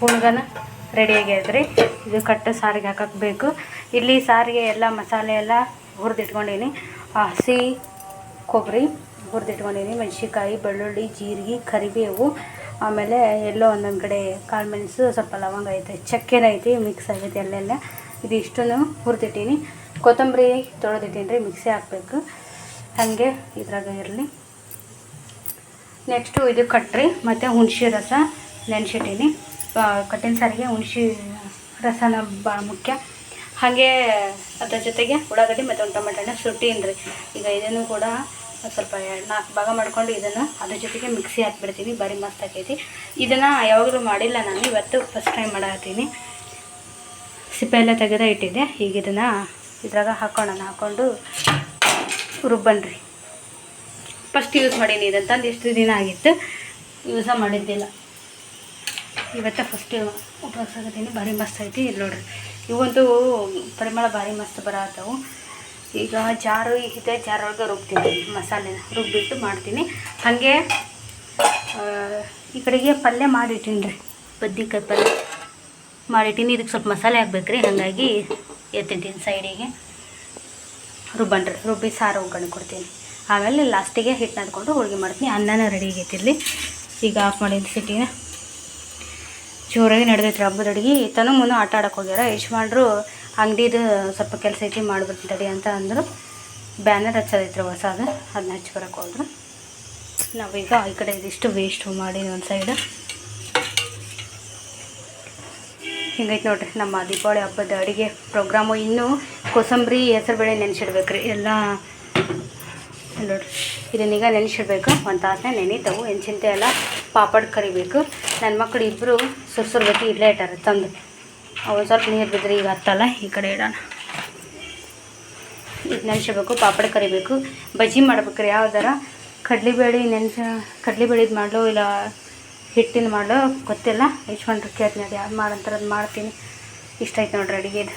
ಹುಳ್ಗನ ರೆಡಿ ಆಗ್ಯದ್ರಿ. ಇದು ಕಟ್ಟು ಸಾರಿಗೆ ಹಾಕಕ್ಕೆ ಬೇಕು. ಇಲ್ಲಿ ಸಾರಿಗೆ ಎಲ್ಲ ಮಸಾಲೆ ಎಲ್ಲ ಹುರಿದಿಟ್ಕೊಂಡೀನಿ. ಹಸಿ ಕೊಬ್ಬರಿ ಹುರಿದಿಟ್ಕೊಂಡಿದ್ದೀನಿ, ಮೆಣಸಿನ್ಕಾಯಿ, ಬೆಳ್ಳುಳ್ಳಿ, ಜೀರಿಗೆ, ಕರಿಬೇವು, ಆಮೇಲೆ ಎಲ್ಲೋ ಒಂದೊಂದು ಕಡೆ ಕಾಳು ಮೆಣಸು, ಸ್ವಲ್ಪ ಲವಂಗ ಐತೆ, ಚಕ್ಕೆನ ಐತಿ ಮಿಕ್ಸ್ ಆಗೈತೆ ಅಲ್ಲೆಲ್ಲ ಇಷ್ಟನ್ನು ಹುರಿದಿಟ್ಟೀನಿ. ಕೊತ್ತಂಬರಿ ತೊಳೆದಿಟ್ಟೀನಿ ರೀ ಮಿಕ್ಸಿ ಹಾಕಬೇಕು. ಹಾಗೆ ಇದ್ರಾಗ ಇರಲಿ. ನೆಕ್ಸ್ಟು ಇದು ಕಟ್ರಿ, ಮತ್ತು ಹುಣಸೆ ರಸ ನೆನೆಸಿಟ್ಟೀನಿ. ಕಟ್ಟಿನ ಸಾರಿಗೆ ಹುಣಸೆ ರಸನ ಭಾಳ ಮುಖ್ಯ. ಹಾಗೆ ಅದ್ರ ಜೊತೆಗೆ ಉಳ್ಳಾಗಡ್ಡಿ ಮತ್ತು ಒಂದು ಟೊಮೆಟೊನ ಸುಟ್ಟೀನಿ ರೀ ಈಗ ಇದನ್ನು ಕೂಡ ಸ್ವಲ್ಪ ನಾಲ್ಕು ಭಾಗ ಮಾಡಿಕೊಂಡು ಇದನ್ನು ಅದ್ರ ಜೊತೆಗೆ ಮಿಕ್ಸಿ ಹಾಕ್ಬಿಡ್ತೀನಿ. ಭಾರಿ ಮಸ್ತ್ ಆಕೈತಿ ಇದನ್ನು ಯಾವಾಗಲೂ ಮಾಡಿಲ್ಲ ನಾನು, ಇವತ್ತು ಫಸ್ಟ್ ಟೈಮ್ ಮಾಡಾಕತ್ತೀನಿ. ಸಿಪ್ಪೆ ಎಲ್ಲ ತೆಗೆದ ಇಟ್ಟಿದ್ದೆ. ಈಗ ಇದನ್ನು ಇದ್ರಾಗ ಹಾಕೋಣ ಹಾಕ್ಕೊಂಡು ರುಬ್ಬನ್ರಿ. ಫಸ್ಟ್ ಯೂಸ್ ಮಾಡೀನಿ ಇದಂತಂದು ಎಷ್ಟು ದಿನ ಆಗಿತ್ತು. ಯೂಸ ಮಾಡಿದ್ದಿಲ್ಲ. ಇವತ್ತು ಫಸ್ಟ್ ಉಪಯೋಗಿಸ್ತೀನಿ ಭಾರಿ ಮಸ್ತ್ ಐತಿ ಇಲ್ಲಿ ನೋಡ್ರಿ, ಇವಂತೂ ಪರಿಮಳ ಭಾರಿ ಮಸ್ತ್ ಬರತ್ತವು ಈಗ ಜಾರು ಇದೆ ಜಾರೊಳಗೆ ರುಬ್ತೀನಿ. ಮಸಾಲೆನ ರುಬ್ಬಿಟ್ಟು ಮಾಡ್ತೀನಿ. ಹಾಗೆ ಈ ಕಡೆಗೆ ಪಲ್ಯ ಮಾಡಿಟ್ಟೀನಿ ರೀ. ಬದ್ನಿಕಾಯಿ ಪಲ್ಯ ಮಾಡಿಟ್ಟೀನಿ. ಇದಕ್ಕೆ ಸ್ವಲ್ಪ ಮಸಾಲೆ ಹಾಕ್ಬೇಕು ರೀ ಹಾಗಾಗಿ ಎತ್ತಿದ್ದೀನಿ ಸೈಡಿಗೆ. ರುಬ್ಬನ್ರಿ ರುಬ್ಬಿ ಸಾರು ಒಗ್ಗರಣೆ ಕೊಡ್ತೀನಿ. ಆಮೇಲೆ ಲಾಸ್ಟಿಗೆ ಹಿಟ್ಟು ನಾದ್ಕೊಂಡು ಹೋಳಿಗೆ ಮಾಡ್ತೀನಿ. ಅನ್ನನ ರೆಡಿ ಆಗೈತಿ ಇಲ್ಲಿ ಈಗ ಆಫ್ ಮಾಡಿದ್ದು ಸಿಟಿನ. ಜೋರಾಗಿ ನಡೆದೈತ್ರಿ ಹಬ್ಬದ ಅಡುಗೆ. ಈತನೂ ಮುಂದೆ ಆಟ ಆಡೋಕೆ ಹೋಗ್ಯಾರ. ಯಜಮಾನ್ರು ಅಂಗಡಿದು ಸ್ವಲ್ಪ ಕೆಲಸ ಐತಿ ಮಾಡ್ಬಿಡ್ತೀನಿ ತಡಿ ಅಂತ ಅಂದರು. ಬ್ಯಾನರ್ ಹಚ್ಚೋದೈತ್ರಿ ಹೊಸದು ಅದನ್ನ ಹಚ್ಚಿ ಬರೋಕೆ ಹೋದ್ರು. ನಾವೀಗ ಈ ಕಡೆ ಇದಿಷ್ಟು ವೇಸ್ಟ್ ಮಾಡಿ ಒಂದು ಸೈಡ್ ಹಿಂಗೈತೆ ನೋಡ್ರಿ, ನಮ್ಮ ದೀಪಾವಳಿ ಹಬ್ಬದ ಅಡುಗೆ ಪ್ರೋಗ್ರಾಮು. ಇನ್ನೂ ಕೋಸಂಬರಿ, ಹೆಸರುಬೇಳೆ ನೆನೆಸಿಡ್ಬೇಕ್ರಿ. ಎಲ್ಲ ನೋಡಿರಿ ಇದನ್ನೀಗ ನೆನೆಸಿಡ್ಬೇಕು. ಒಂದು ತಾಸನೇ ನೆನೀತವು. ಚಿಂತೆ ಎಲ್ಲ ಪಾಪಡ್ ಕರಿಬೇಕು. ನನ್ನ ಮಕ್ಕಳು ಇಬ್ಬರು ಸುರ್ಸುರ್ಬೇಕು, ಇಲ್ಲೇ ಇಟ್ಟಾರೆ, ತಂದು. ಅವು ಸ್ವಲ್ಪ ನೀರು ಬಿದ್ದರೆ ಈಗ ಹತ್ತಲ್ಲ, ಈ ಕಡೆ ಇಡೋಣ. ಇದು ನೆನೆಸಬೇಕು ಪಾಪಡ್ ಕರಿಬೇಕು. ಬಜ್ಜಿ ಮಾಡ್ಬೇಕ್ರಿ ಯಾವ್ದಾರ ಕಡ್ಲಿಬೇಳಿ ನೆನೆಸ ಕಡ್ಲಿಬೇಳಿದ್ ಮಾಡಲು, ಇಲ್ಲ ಹಿಟ್ಟಿನ ಮಾಡಲು, ಗೊತ್ತಿಲ್ಲ. ಯಶ್ವಂಟ್ರು ಕೇಳ್ತೀನಿ, ಅದು ಯಾವ್ದು ಮಾಡಂತಾರೆ ಅದು ಮಾಡ್ತೀನಿ. ಇಷ್ಟ ಆಯ್ತು ನೋಡ್ರಿ ಅಡುಗೆದು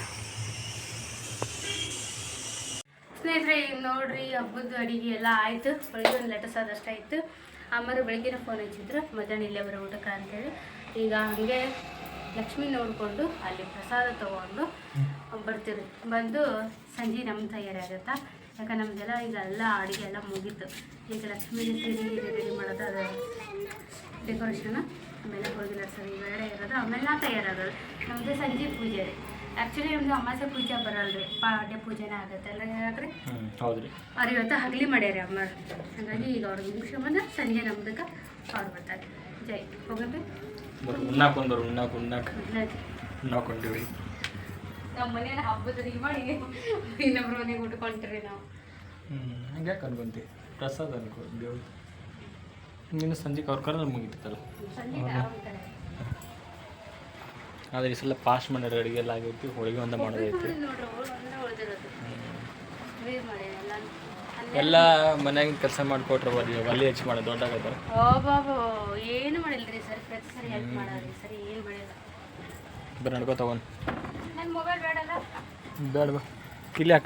ಸ್ನೇಹಿತರೆ, ಈಗ ನೋಡ್ರಿ, ಹಬ್ಬದ ಅಡಿಗೆ ಎಲ್ಲ ಆಯಿತು. ಬೆಳಗ್ಗೆ ಒಂದು ಲೆಟರ್ಸ್ ಆದಷ್ಟು ಆಯಿತು. ಫೋನ್ ಹಚ್ಚಿದ್ರು. ಮಧ್ಯಾಹ್ನ ಇಲ್ಲೇ ಬರೋ ಊಟಕ್ಕೆ ಅಂತೇಳಿ. ಈಗ ಹಾಗೆ ಲಕ್ಷ್ಮಿ ನೋಡಿಕೊಂಡು ಅಲ್ಲಿ ಪ್ರಸಾದ ತೊಗೊಂಡು ಬರ್ತೀವಿ ಬಂದು ಸಂಜೆ ನಮ್ಮ ತಯಾರಿ ಆಗುತ್ತಾ ಯಾಕಂದ್ರೆ ನಮ್ಮದೆಲ್ಲ ಈಗ ಎಲ್ಲ ಅಡುಗೆ ಎಲ್ಲ ಮುಗೀತು. ಈಗ ಲಕ್ಷ್ಮೀ ರೆಡಿ ಮಾಡೋದು ಅದು ಡೆಕೋರೇಷನ್ ಆಮೇಲೆ ಹೋಳಿಗೆ ಸರ್ ಬೇರೆ ಇರೋದು ಆಮೇಲೆ ನಾ ತಯಾರಾಗೋದು. ನಮ್ಮದು ಸಂಜೆ ಪೂಜೆ. ರೀ ಆ್ಯಕ್ಚುಲಿ ನಮ್ಮದು ಅಮಾಸೆ ಪೂಜೆ ಬರಲ್ಲ ರೀ ಪಾಡ್ಯ ಪೂಜೆನೇ ಆಗುತ್ತೆ ಅಲ್ಲ ಯಾಕ್ರಿ ಹೌದು ರೀ ಅವ್ರು ಇವತ್ತು ಹಗಲಿ ಮಾಡ್ಯಾರ ಅಮ್ಮ. ಹಾಗಾಗಿ ಈಗ ಅವ್ರಿಗೆ ಮುಗಿಸ್ಕೊಂಬಂದ್ರೆ ಸಂಜೆ ನಮ್ದಕ್ಕೆ ಅವ್ರು ಬರ್ತಾರೆ ಜೈ. ಹೋಗಂದ್ರೆ ಬರ್ರಿ ಉಣ್ಣಾಕೊಂಡು ಬರ್ರಿ ಉಣ್ಣಾಕ್ ಉಣ್ಣಾಕ್. ಮೊದ್ಲೈತಿ ಉಣ್ಣಾಕೊಂತೀವಿ ನಮ್ಮ ಮನೇನ ಹಬ್ಬದ ಇನ್ನೊಬ್ರ ಮನೆಗೆ ಉಟ್ಕೊಂತೀರಿ ನಾವು. ಹ್ಞೂ ಹಂಗೆ ಯಾಕೆ ಅನ್ಕೊಂತಿ? ಪ್ರಸಾದ ಅನ್ಕೋ ದೇವ್ರು ನೀನು ಸಂಜೆಗೆ ಅವ್ರ ಕರೆದ್ರೆ ಮುಗಿತೈತಲ್ಲ ಆದ್ರೆ ಈ ಸಲ ಪಾಸ್ಟ್ ಮಾಡ್ಯಾರ ಅಡುಗೆ ಎಲ್ಲ ಆಗೈತಿ ಹೋಳಿಗೆ ಒಂದ ಮಾಡೋದೈತಿ ನೋಡ್ರಿ ಅವ್ರು ಒಂದೇ ಉಳ್ದಿರೋದು ವೇವ್ ಮಾಡಿ ಎಲ್ಲ ಮನ್ಯಾಗಿನ ಕೆಲಸ ಮಾಡಿಕೊಟ್ರೆ ಒಲಿ ಒಲಿ ಹೆಚ್ಚು ಮಾಡೋದು ಓ ಬಾಬು ಏನು ಮಾಡಿಲ್ರಿ ಸರ್? ಪ್ರತಿ ಸರಿ ಹೆಲ್ಪ್ ಮಾಡೋರಿ ಸರಿ ಏನು ಮಾಡಿಲ್ಲ. ಬರೀ ನಡ್ಕೋ ತಗೊಂಡು. ನನ್ನ ಮೊಬೈಲ್ ಬೇಡಲ್ಲ ಬೇಡ ಬಾ. ಇಲ್ಲಿ ಹಾಕ.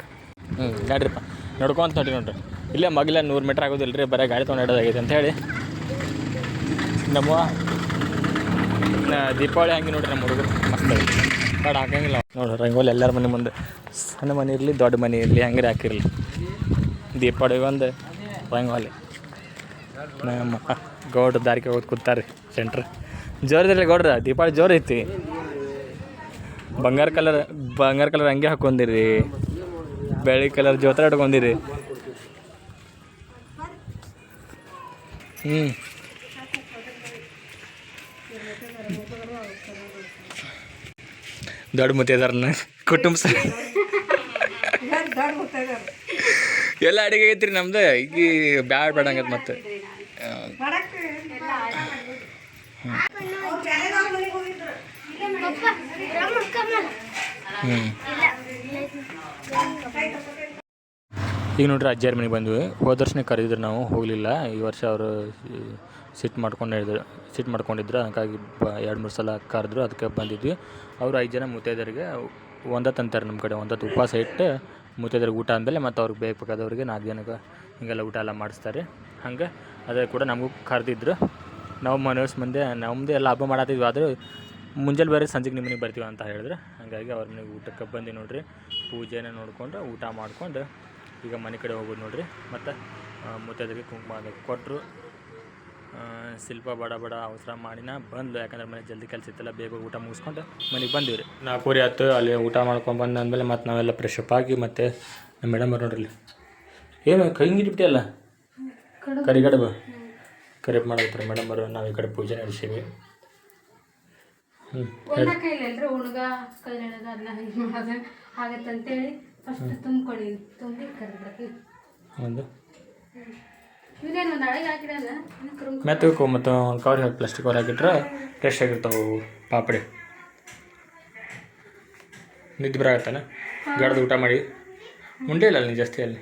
ಹ್ಞೂ ನಡ್ರಿಪ್ಪ. ನಡ್ಕೊಂತ ನೋಡಿ ನೋಡ್ರಿ. ಇಲ್ಲೇ ಮಗಲ ನೂರು ಮೀಟ್ರ್ ಆಗೋದಿಲ್ಲ ರೀ ಬರೀ ಗಾಡಿ ತೊಗೊಂಡು ಇಡೋದಾಗೈತೆ ಅಂತ ಹೇಳಿ. ನಮ್ಮ ನಾ- ದೀಪಾವಳಿ ಹಂಗೆ ನೋಡ್ರಿ ನಮ್ಮ ಹುಡುಗರು. ಮಸ್ತ್ ಬೇಡ ಹಾಕಂಗಿಲ್ಲ. ನೋಡ್ರಿ ರಂಗೋಲಿ ಎಲ್ಲರ ಮನೆ ಮುಂದೆ. ಸಣ್ಣ ಮನೆ ಇರಲಿ ದೊಡ್ಡ ಮನೆ ಇರಲಿ ಹಂಗೆ ಹಾಕಿರಲಿ. ದೀಪಾವಳಿಗೆ ಒಂದು ರಂಗೋಲಿ ನಮ್ಮ ಗೌಡ್ರ ದಾರಿಗೆ ಹೋಗಿ ಕೂತಾರೆ ಸೆಂಟ್ರ್ ಜೋರದಿಲ್ಲ ಗೌಡ್ರ, ದೀಪಾವಳಿ ಜೋರು ಐತಿ. ಬಂಗಾರ ಕಲರ್ ಬಂಗಾರ ಕಲರ್ ಹಂಗೆ ಹಾಕೊಂಡಿರಿ ಬೆಳ್ಳಿ ಕಲರ್ ಜೋತ್ರ ಇಟ್ಕೊಂಡಿರಿ. ಹ್ಞೂ ದೊಡ್ಡ ಮುತ್ತೈದಾರ ಕುಟುಂಬ ಸರ್ ಎಲ್ಲ ಅಡಿಗೆ ಐತ್ರಿ ನಮ್ದು. ಈಗ ಬ್ಯಾಡ ಬೇಡ ಹಂಗತ್ ಮತ್ತೆ. ಹ್ಞೂ ಈಗ ನೋಡ್ರಿ ಅಜ್ಜಿಯರ ಮನೆಗೆ ಬಂದ್ವಿ. ಹೋದ ವರ್ಷನೇ ಕರೆದಿದ್ರು ನಾವು, ಹೋಗಲಿಲ್ಲ. ಈ ವರ್ಷ ಅವರು ಸಿಟ್ ಮಾಡ್ಕೊಂಡು ಹೇಳಿದ್ರು. ಸಿಟ್ ಮಾಡ್ಕೊಂಡಿದ್ರು. ಅದಕ್ಕಾಗಿ ಎರಡು ಮೂರು ಸಲ ಕರೆದ್ರು. ಅದಕ್ಕೆ ಬಂದಿದ್ವಿ. ಅವರು ಐದು ಜನ ಮುತ್ತೈದರಿಗೆ ಒಂದತ್ತು ಅಂತಾರೆ ನಮ್ಮ ಕಡೆ ಒಂದತ್ತು ಉಪವಾಸ ಇಟ್ಟು ಮುತ್ತೈದರಿಗೆ ಊಟ ಅಂದಮೇಲೆ ಮತ್ತು ಅವ್ರಿಗೆ ಬೇಕಾದವ್ರಿಗೆ ನಾಲ್ಕು ಜನಕ್ಕೆ ಹಿಂಗೆಲ್ಲ ಊಟ ಎಲ್ಲ ಮಾಡಿಸ್ತಾರೆ. ಹಂಗೆ ಅದೇ ಕೂಡ ನಮಗೂ ಕರೆದಿದ್ರು. ನಾವು ಮನಸ್ಸು ಮುಂದೆ ನಮ್ಮದೇ ಎಲ್ಲ ಹಬ್ಬ ಮಾಡತ್ತಿದ್ವಿ ಆದರೂ ಮುಂಜಾನೆ ಬೇರೆ ಸಂಜೆಗೆ ನಿಮ್ಮ ಮನೆಗೆ ಬರ್ತೀವಿ ಅಂತ ಹೇಳಿದ್ರೆ. ಹಾಗಾಗಿ ಅವ್ರ ಮನೆಗೆ ಊಟಕ್ಕೆ ಬಂದು ನೋಡ್ರಿ. ಪೂಜೆನ ನೋಡಿಕೊಂಡು ಊಟ ಮಾಡ್ಕೊಂಡು ಈಗ ಮನೆ ಕಡೆ ಹೋಗೋದು ನೋಡ್ರಿ. ಮತ್ತು ಮುತ್ತೈದರಿಗೆ ಕುಂಕುಮ ಕೊಟ್ಟರು ಶಿಲ್ಪ ಬಡ ಬಡ ಅವಸರ ಮಾಡಿನ ಬಂದು ಯಾಕಂದ್ರೆ ಮನೆ ಜಲ್ದಿ ಕೆಲಸ ಇತ್ತಲ್ಲ ಬೇಗ ಊಟ ಮುಗಿಸ್ಕೊಂಡು ಮನೆಗೆ ಬಂದೀವಿ ರೀ ಪೂರಿ ಆಯ್ತು ಅಲ್ಲಿ ಊಟ ಮಾಡ್ಕೊಂಡು ಬಂದಾದ್ಮೇಲೆ ಮತ್ತೆ ನಾವೆಲ್ಲ ಫ್ರೆಶ್ ಅಪ್ ಆಗಿ ಮತ್ತು ನಮ್ಮ ಮೇಡಮ್ ಅವ್ರು ನೋಡ್ರಿ ಏನು ಕೈಂಗಿಟ್ಬಿಟ್ಟೆ ಅಲ್ಲ? ಕರಿಗಡಬ ಕರಿಪ್ ಮಾಡತ್ತಾರೆ ಮೇಡಮ್ ಅವರು. ನಾವು ಈ ಕಡೆ ಪೂಜೆ ನಡೆಸೀವಿ. ಹ್ಞೂ ಒಂದ. ಕೈಲಿ ಎಲ್ಲರೂ ಉಣ್ಗ ಕೈ ಎಳೆದು ಅದನ್ನ ಹಿಂಗೆ ಮಾಡೋದು ಆಗತ್ತೆ ಅಂತೇಳಿ ಫಸ್ಟ್ ತುಂಬ್ಕೊಳ್ಳಿ ತುಂಬಿ ಕರೆದ್ಬಿಡಕ್ಕೆ ಒಂದು ಇದೇನು ಒಂದು ಅಳಗೆ ಹಾಕಿಡಲ್ಲ ಕರುಮ್. ಮೆತ್ತಗೂ ಮತ್ತು ಒಂದು ಕವರ್ ಪ್ಲಾಸ್ಟಿಕ್ ಕವರ್ ಹಾಕಿಟ್ರೆ ಫ್ರೆಶ್ ಆಗಿರ್ತಾವೆ ಪಾಪಡಿ. ನಿದ್ದೆ ಬರಾಗತ್ತಾನ ಗಡ್ದು ಊಟ ಮಾಡಿ. ಉಂಡೆ ಇಲ್ಲ ಅಲ್ಲಿ ಜಾಸ್ತಿ ಅಲ್ಲಿ?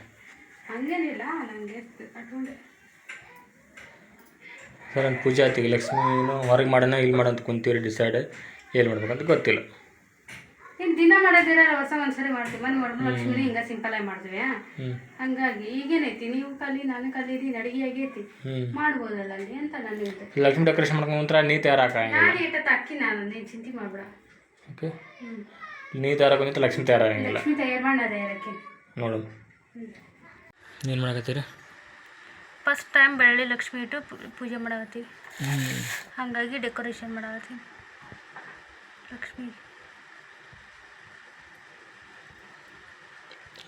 ಸರ್ ಒಂದು ಪೂಜೆ ಆಯ್ತು ಲಕ್ಷ್ಮೀನು ಹೊರಗೆ ಮಾಡೋಣ ಇಲ್ಲಿ ಮಾಡೋಂತ ಕುಂತೀವಿ ಡಿಸೈಡ್ ಏನು ಮಾಡ್ಬೇಕಂತ ಗೊತ್ತಿಲ್ಲ. ಏನು ದಿನ ಮಾಡೋದಿರಲ್ಲ ವರ್ಷ ಒಂದ್ಸರಿ ಮಾಡ್ತೀವಿ. ಮನೆ ಮಾಡ್ಬೋದು ಲಕ್ಷ್ಮಿನೇ ಹಿಂಗೆ ಸಿಂಪಲ್ ಆಗಿ ಮಾಡ್ತೀವಿ ಹಂಗಾಗಿ ಈಗೇನೈತಿ ನೀವು ಕಲಿ ನಾನು ಆಗೈತಿ ಹ್ಞೂ ಮಾಡ್ಬೋದಲ್ಲ ಅಲ್ಲಿ? ಅಂತ ನಾನು ಹೇಳ್ತೆ ಲಕ್ಷ್ಮಿ ಡೆಕೋರೇಷನ್ ಮಾಡ್ಕೊಂಡ್ರೆ ನೀ ತಯಾರಾಕಂಗಿಲ್ಲ ನಾನು ಇಟ್ಟ ಅಕ್ಕಿ ನಾನು ನೀನು ಚಿಂತೆ ಮಾಡ್ಬೇಡ. ಓಕೆ. ನೀ ತಯಾರಾಕೊಂತ ಲಕ್ಷ್ಮಿ ತಯಾರಾಗಂಗಿಲ್ಲ. ಲಕ್ಷ್ಮಿ ತಯಾರು ಮಾಡೋದೇ ಇರಕ್ಕೆ ನೋಡು ಏನು ಮಾಡಕತ್ತೀರಿ? ಫಸ್ಟ್ ಟೈಮ್ ಬೆಳ್ಳಿ ಲಕ್ಷ್ಮಿ ಇಟ್ಟು ಪೂಜೆ ಮಾಡಾಕತ್ತೀವಿ. ಹಂಗಾಗಿ ಹಾಗಾಗಿ ಡೆಕೋರೇಷನ್ ಮಾಡಾಕತ್ತೀವಿ ಲಕ್ಷ್ಮಿ.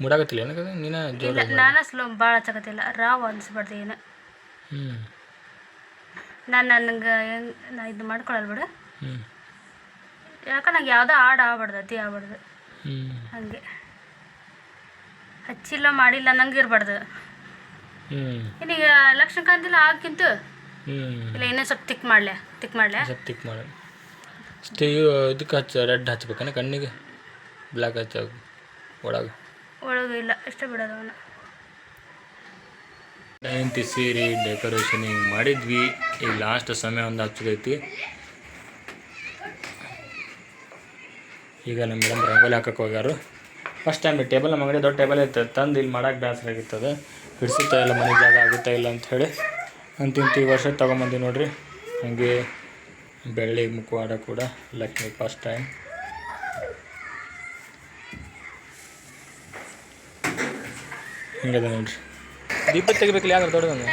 ಮುಡಾಕತ್ತಿಲ್ಲ ಏನಕ್ಕೆ ನೀನ ಜೋರ ಇಲ್ಲ ನಾನು ಸ್ಲೋ ಭಾಳ ಹಚ್ಚಕತ್ತಿಲ್ಲ ರಾವ್ ಅನ್ಸ್ಬಾರ್ದು ಏನು. ಹ್ಞೂ ನಾನು ನನಗೆ ಹೆಂಗೆ ನಾ ಇದು ಮಾಡ್ಕೊಳಲ್ಲ ಬಿಡು. ಹ್ಞೂ ಯಾಕೆ ನಂಗೆ ಯಾವುದೋ ಹಾಡು ಆಗ್ಬಾರ್ದು ಅತಿ ಆಗ್ಬಾರ್ದು. ಹ್ಞೂ ಹಾಗೆ. ಹಚ್ಚಿಲ್ಲ ಮಾಡಿಲ್ಲ ನಂಗೆ ಇರಬಾರ್ದು. ಹ್ಞೂ ಏನೀಗ ಲಕ್ಷ್ಮೀಕಾಂತಿಲ್ಲ ಆಗಿಂತು ಹ್ಞೂ ಇಲ್ಲ ಇನ್ನೂ ಸ್ವಲ್ಪ ತಿಕ್ ಮಾಡಲೆ ತಿಕ್ ಮಾಡಲೆ. ಸ್ವಲ್ಪ ತಿಕ್ ಮಾಡಿ. ಸ್ಟೇ ಇದಕ್ಕೆ ಹಚ್ಚ ರೆಡ್ ಹಚ್ಬೇಕನ ಕಣ್ಣಿಗೆ? ಬ್ಲ್ಯಾಕ್ ಹಚ್ಚ ಒಳಗೆ. ಒಳಗೆ ಇಲ್ಲ, ಇಷ್ಟ ಬಿಡೋದು ಅವನು. ಜಯಂತಿ ಸೀರೆ ಡೆಕೋರೇಷನ್ ಹಿಂಗೆ ಮಾಡಿದ್ವಿ. ಈಗ ಲಾಸ್ಟ್ ಸಮಯ ಒಂದು ಹಚ್ಚದೈತಿ ಈಗ ನಮ್ಮ ಮೇಡಮ್ ರಂಗೋಲಿ ಹಾಕಕ್ಕೆ ಹೋಗ್ಯಾರು. ಫಸ್ಟ್ ಟೈಮ್ ಟೇಬಲ್ ನಮ್ಮ ಅಂಗಡಿ ದೊಡ್ಡ ಟೇಬಲ್ ಇತ್ತು ತಂದು ಇಲ್ಲಿ ಮಾಡೋಕೆ ಬೇಸರ ಆಗಿರ್ತದೆ ಬಿಡಿಸುತ್ತಾ ಇಲ್ಲ, ಮನೆ ಜಾಗ ಆಗುತ್ತಾ ಇಲ್ಲ ಅಂತ ಹೇಳಿ ಅಂತಿಂತ ಈ ವರ್ಷ ತೊಗೊಂಬಂದಿ ನೋಡ್ರಿ. ಹಂಗೆ ಬೆಳ್ಳಿ ಮುಖವಾಡ ಕೂಡ ಲಕ್ಷ್ಮಿ ಫಸ್ಟ್ ಟೈಮ್ ಹಿಂಗದ ನೋಡ್ರಿ. ದೀಪ ತೆಗಿಬೇಕಿಲ್ಲ ಯಾವ್ದು ದೊಡ್ಡದೊಂದು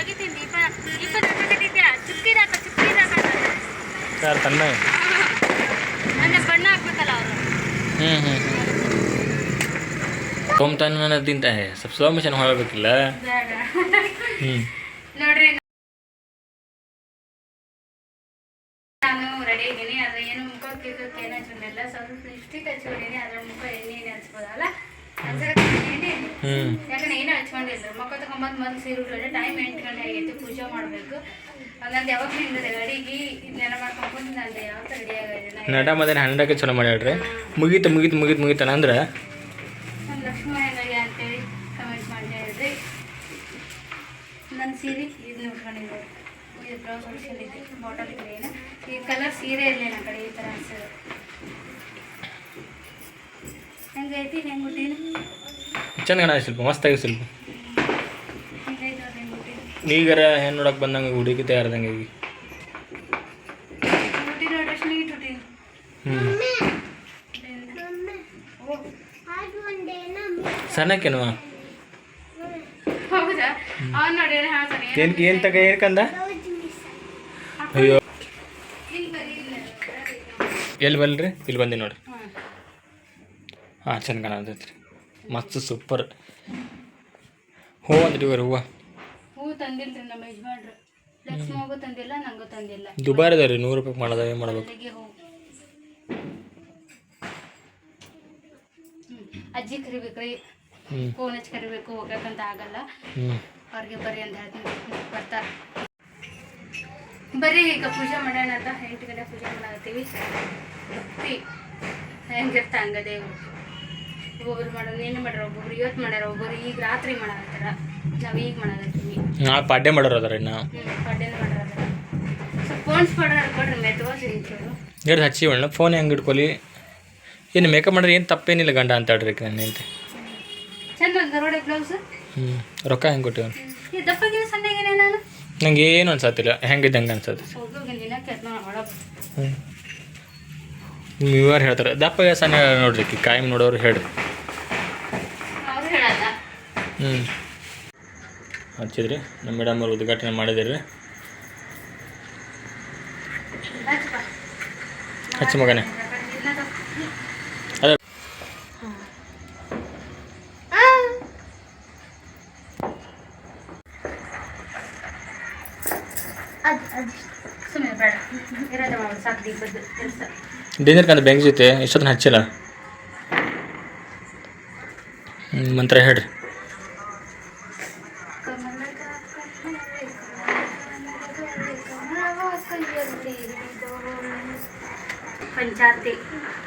ಯಾರು ತನ್ನ? ಹ್ಞೂ ಬಣ್ಣ ಹಾಕ್ಬೇಕಲ್ಲ ಅವರು. ಹ್ಞೂ ಹ್ಞೂ ತೊಂಬತ್ತಾನ ಅನ್ನೋದಿಂತ ಸ್ವಲ್ಪ ಸ್ಲೋ ಮಿಷನ್ ಹೊಳಬೇಕಿಲ್ಲ ಬೇಡ. ಹ್ಞೂ ನೋಡ್ರಿ ಮಾಡಬೇಕು. ನಟ ಮತ್ತೆ ಚಲೋ ಮಾಡ್ಯಾಡ್ರಿ ಮುಗೀತು ಮುಗೀತು ಮುಗೀತು ಮುಗೀತಾನ ಅಂದ್ರೆ ಮಾಡಿ ಹೇಳ್ರಿ ನನ್ನ ಸೀರೆ ಇದು ನೋಡ್ಕೊಂಡಿದ್ದೆ. ಇದು ಬ್ಲೌಸ್ ಬಾಟಲ್ ಈ ಕಲರ್ ಸೀರೆ ಇರಲಿ ನನ್ನ ಕಡೆ ಈ ಥರ ಹೆಂಗೈತಿ? ಹೆಂಗೆ ಹುಟ್ಟಿನ ಚೆನ್ನಾಗಿ ಸ್ವಲ್ಪ ಮಸ್ತಾಗಿ ಸ್ವಲ್ಪ ಈಗರ ಹೆಣ್ಣು ನೋಡಕ್ಕೆ ಬಂದಂಗೆ ಹುಡುಗಿ ತಯಾರ್ದಂಗೆ ಈಗ. ಹುಟ್ಟಿನ ಡ್ರೆಸ್ ನೀಟ್ ಹುಟ್ಟಿನ ಹ್ಞೂ ಮಮ್ಮಿ ಅದು ಒಂದೇನೋ ಸಣ್ಣಕ್ಕೇನು ಹೌದಾ? ಅವ್ನು ನೋಡಿ ಹೇಳ್ತಾನೆ? ಏನು ತಗ ಏನು ಕಂದ? ಬ್ಲೌಸ್ ಮಿಸ್ ಅಯ್ಯೋ. ಎಲ್ಲಿ ಬಲ್ರಿ ಇಲ್ಲಿ ಬಂದಿ ನೋಡ್ರಿ ಹಾಂ ಚೆಂದ ಕಾಣತೈತಿ ರೀ ಮಸ್ತ್ ಸೂಪರ್. ಹೂವ ಅಂದ್ರಿ ಇವರು ಹೂವು. ತಂದಿಲ್ರಿ ನಮ್ಮ ಯಜಮಾನ್ರು. ಲಕ್ಷ್ಮಗೂ ತಂದಿಲ್ಲ ನಂಗೂ ತಂದಿಲ್ಲ. ದುಬಾರಿ ಅದ ರೀ ನೂರು ರೂಪಾಯಿ ಮಾಡೋದ ಏನು ಮಾಡ್ಬೇಕು. ಅಜ್ಜಿ ಕರಿಬೇಕ್ರಿ. ಫೋನ್ ಹಚ್ಚಿ ಕರಿಬೇಕು ಹೋಗಕಂತ ಆಗಲ್ಲ. ಹ್ಞೂ ಅವ್ರಿಗೆ ಬರ್ರಿ ಅಂತ ಹೇಳ್ತೀನಿ. ಬರ್ತಾರ ಬರ್ರಿ ಈಗ ಪೂಜೆ ಮಾಡೋಣ ಅಂತ ಎಂಟು ಗಂಟೆ ಪೂಜೆ ಮಾಡತ್ತೀವಿ ಭಕ್ತಿ. ಹೆಂಗಿರ್ತ ಹಂಗ ದೇವ್ರು ಒಬ್ಬೊಬ್ರು ಮಾಡೋದು ಏನು ಮಾಡ್ಯಾರ ಒಬ್ಬೊಬ್ರು ಇವತ್ತು ಮಾಡ್ಯಾರ ಒಬ್ಬೊಬ್ರು ಈಗ ರಾತ್ರಿ ಮಾಡಾಕತ್ತಾರ. ನಾವು ಈಗ ಮಾಡಾಕತ್ತೀವಿ. ನಾಳೆ ಪಾಡ್ಯ ಮಾಡೋರು ಅದಾರ ಇನ್ನು. ಎರಡು ಹಚ್ಚಿ ಒಳ್ಳೆ ಫೋನ್ ಹೆಂಗೆ ಇಟ್ಕೊಲಿ ಏನು ಮೇಕಪ್ ಮಾಡಿದ್ರೆ ಏನು ತಪ್ಪೇನಿಲ್ಲ ಗಂಡ ಅಂತ ಹೇಳ್ರಿ ಚಂದ ಬ್ಲೌಸ್ ಹ್ಞೂ ರೊಕ್ಕ ಹೆಂಗೆ ಕೊಟ್ಟಿವನು ನಾನು ನಂಗೆ ಏನು ಅನ್ಸತ್ತಿಲ್ಲ ಹೆಂಗಿದ್ದ ಇದ್ದಂಗೆ ಅನ್ಸತ್ತೆ ಹ್ಞೂ ಇವ್ರು ಹೇಳ್ತಾರೆ. ದಪ್ಪ ಸಣ್ಣ ನೋಡ್ರಿ ಕಾಯಂ ನೋಡೋರು ಹೇಳ್ರಿ. ಹ್ಞೂ ಹಚ್ಚಿದ್ರಿ ನಮ್ಮ ಮೇಡಮ್ ಅವ್ರು ಉದ್ಘಾಟನೆ ಮಾಡಿದಿರಿ ಹಚ್ಚ ಮಗನೇ. ಅದೇ. ಡಿನ್ನರ್ ಕಂದ ಬೆಂಕಿ ಜೊತೆ ಇಷ್ಟೊತ್ತನ ಹಚ್ಚಿಲ್ಲ? ಮಂತ್ರ ಹೇಳ್ರಿ.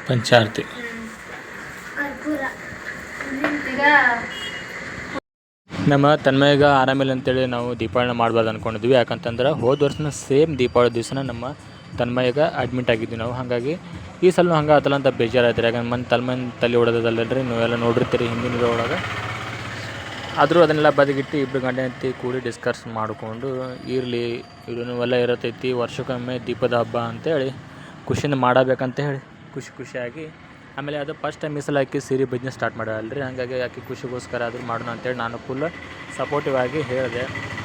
ಪಂಚಾರತಿ. ನಮ್ಮ ತನ್ಮಯಗ ಆರಾಮಿಲ್ಲ ಅಂತೇಳಿ ನಾವು ದೀಪಾವಳಿನ ಮಾಡ್ಬಾರ್ದು ಅಂದ್ಕೊಂಡಿದ್ವಿ ಯಾಕಂತಂದ್ರೆ ಹೋದ ವರ್ಷನ ಸೇಮ್ ದೀಪಾವಳಿ ದಿವಸನ ನಮ್ಮ ತನ್ಮಯಗ ಅಡ್ಮಿಟ್ ಆಗಿದ್ವಿ ನಾವು. ಹಾಗಾಗಿ ಈ ಸಲ ಹಂಗೆ ಆತಲ್ಲ ಅಂತ ಬೇಜಾರಾಯ್ತು ಯಾಕಂದ್ರೆ ಮನೆ ತಲೆಮನ್ ತಲೆ ಹೊಡೆದಲ್ಲರಿ ನೀವೆಲ್ಲ ನೋಡಿರ್ತೀರಿ ಹಿಂದಿನ ಒಳಗೆ. ಆದರೂ ಅದನ್ನೆಲ್ಲ ಬದಿಗಿಟ್ಟು ಇಬ್ಬರು ಗಂಟೆ ಅಂತಿ ಕೂಡಿ ಡಿಸ್ಕಸ್ ಮಾಡಿಕೊಂಡು ಇರಲಿ ಎಲ್ಲ ಇರತೈತಿ, ವರ್ಷಕ್ಕೊಮ್ಮೆ ದೀಪದ ಹಬ್ಬ ಅಂತೇಳಿ ಖುಷಿಯಿಂದ ಮಾಡಬೇಕಂತ ಹೇಳಿ. ಖುಷಿ ಖುಷಿಯಾಗಿ. ಆಮೇಲೆ ಅದು ಫಸ್ಟ್ ಟೈಮ್ ಮೀಸಲು ಹಾಕಿ ಸೀರೆ ಬಿಸ್ನೆಸ್ ಸ್ಟಾರ್ಟ್ ಮಾಡ್ಯಾಳಲ್ರಿ ಹಾಗಾಗಿ ಆಕೆ ಖುಷಿಗೋಸ್ಕರ ಆದರೂ ಮಾಡೋಣ ಅಂತೇಳಿ ನಾನು ಫುಲ್ ಸಪೋರ್ಟಿವ್ ಆಗಿ ಹೇಳಿದೆ.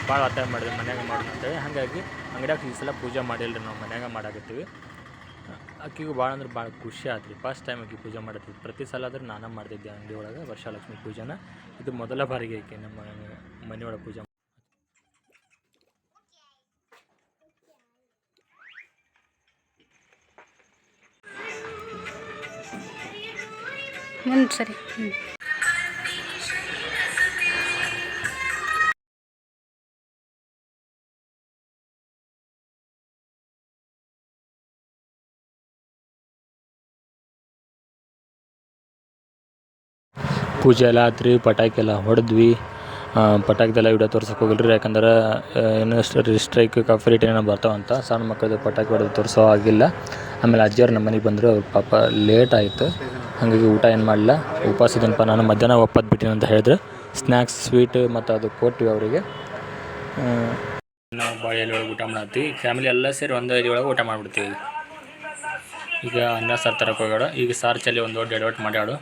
ಭಾಳ ಒತ್ತಾಯ ಮಾಡಿದೆ ಮನ್ಯಾಗ ಮಾಡೋಣ ಅಂತೇಳಿ. ಹಾಗಾಗಿ ಅಂಗಡಿಯಾಗ ಈ ಸಲ ಪೂಜೆ ಮಾಡಿಲ್ಲ ನಾವು, ಮನ್ಯಾಗ ಮಾಡಾಕತ್ತೀವಿ. ಆಕಿಗೂ ಭಾಳ ಅಂದ್ರೆ ಭಾಳ ಖುಷಿ ಆಯ್ತು ರೀ ಫಸ್ಟ್ ಟೈಮ್ ಆಕಿ ಪೂಜೆ ಮಾಡತ್ತಿದ್ದು ಪ್ರತಿ ಸಲ ಆದರೂ ನಾನು ಮಾಡ್ತಿದ್ದೆ ಅಂಗಡಿ ಒಳಗೆ ವರ್ಷಲಕ್ಷ್ಮಿ ಪೂಜೆನ. ಇದು ಮೊದಲ ಬಾರಿಗೆ ಆಕೆ ನಮ್ಮ ಮನೆಯೊಳಗೆ ಪೂಜೆ ಮುಂದೆ ಸರಿ. ಪೂಜೆ ಎಲ್ಲ ಆತ್ರಿ, ಪಟಾಕಿ ಎಲ್ಲ ಹೊಡೆದ್ವಿ. ಪಟಾಕಿದೆಲ್ಲ ವಿಡಿಯೋ ತೋರ್ಸೋಕೆ ಹೋಗಲ್ರಿ, ಯಾಕಂದ್ರೆ ಏನು ಸ್ಟ್ರೈಕ್ ಕಾಫಿ ಏನೋ ಬರ್ತಾವಂತ ಸಣ್ಣ ಮಕ್ಕಳದ್ದು ಪಟಾಕಿ ಹೊಡೆದು ತೋರಿಸೋ ಆಗಿಲ್ಲ ಆಮೇಲೆ ಅಜ್ಜಿಯವ್ರು ನಮ್ಮ ಮನೆಗೆ ಬಂದರು, ಅವ್ರ ಪಾಪ ಲೇಟ್ ಆಯಿತು. ಹಾಗಾಗಿ ಊಟ ಏನು ಮಾಡಲಿಲ್ಲ. ಉಪವಾಸ ಇದೀನಪ್ಪ ನಾನು ಮಧ್ಯಾಹ್ನ ಒಪ್ಪತ್ತು ಬಿಟ್ಟಿನಿ ಅಂತ ಹೇಳಿದ್ರು. ಸ್ನ್ಯಾಕ್ಸ್ ಸ್ವೀಟ್ ಮತ್ತು ಅದು ಕೊಟ್ವಿ ಅವರಿಗೆ. ನಾವು ಬಾಳೆಯಲ್ಲಿ ಒಳಗೆ ಊಟ ಮಾಡತ್ತೀವಿ. ಫ್ಯಾಮಿಲಿ ಎಲ್ಲ ಸೇರಿ ಒಂದು ಐದು ಒಳಗೆ ಊಟ ಮಾಡಿಬಿಡ್ತೀವಿ. ಈಗ ಅನ್ನ ಸಾರು ತರಕ್ಕೆ ಹೋಗೋಣ ಈಗ ಸಾರು ಚಲಿ ಒಂದು ದೊಡ್ಡ ಎಡವಟ್ಟು ಮಾಡ್ಯಾಡು.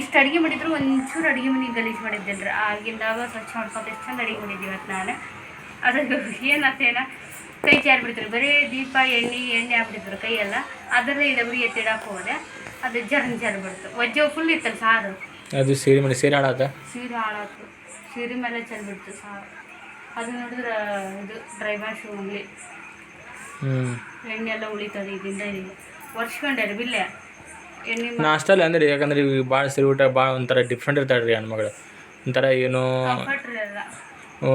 ಇಷ್ಟು ಅಡುಗೆ ಮಾಡಿದ್ರು ಒಂಚೂರು ಅಡುಗೆ ಮನೆ ಗಲೀಜು ಮಾಡಿದ್ದಿಲ್ಲ ಆಗಿಂದಾಗ ಸ್ವಚ್ಛ ಮಾಡ್ಕೊಂಡು ಎಷ್ಟು ಚಂದ ಅಡುಗೆ ಮಾಡಿದ್ದೀವಿ ಇವತ್ತು ನಾನು. ಅದ್ರ ಏನಾತೇನ ಕೈ ಚಾರ್ಬಿಡ್ತಾರೆ ಬರೀ ದೀಪ ಎಣ್ಣೆ ಎಣ್ಣೆ ಹಾಕ್ಬಿಡ್ತಾರೆ ಕೈಯೆಲ್ಲ. ಅದರ ಇದಬ್ರಿ ಎತ್ತಿಡಕ್ಕೆ ಹೋದೆ ಅದು ಜರ್ನ್ ಜರ್ ಒಜ್ಜೆ ಫುಲ್ ಇತ್ತಲ್ಲ ಸಾರು? ಅದು ಸೀರೆ ಮನೆ ಸೀರೆ ಆಡತ್ತ ಸೀರೆ ಹಾಳಾತು. ಸೀರೆ ಮೇಲೆ ಚೆಲ್ ಬಿಡ್ತು ಸಾರು. ಅದು ನೋಡಿದ್ರೆ ಇದು ಡ್ರೈ ವಾಶ್ ಹ್ಞೂ ಎಣ್ಣೆ ಎಲ್ಲ ಉಳಿತದೆ ಇದರಿಂದ ಒರ್ಸ್ಕೊಂಡ್ಯಾರ ಬಿಲ್ಲೆ. ಎಣ್ಣೆ ನಾ ಅಷ್ಟಲ್ಲ ಅಂದ್ರೆ ಯಾಕಂದ್ರೆ ಈಗ ಭಾಳ ಸೀರೆ ಊಟ ಭಾಳ ಒಂಥರ ಡಿಫ್ರೆಂಟ್ ಇರ್ತಾರೆ ರೀ ಹೆಣ್ಮಗಳು ಒಂಥರ ಏನೋ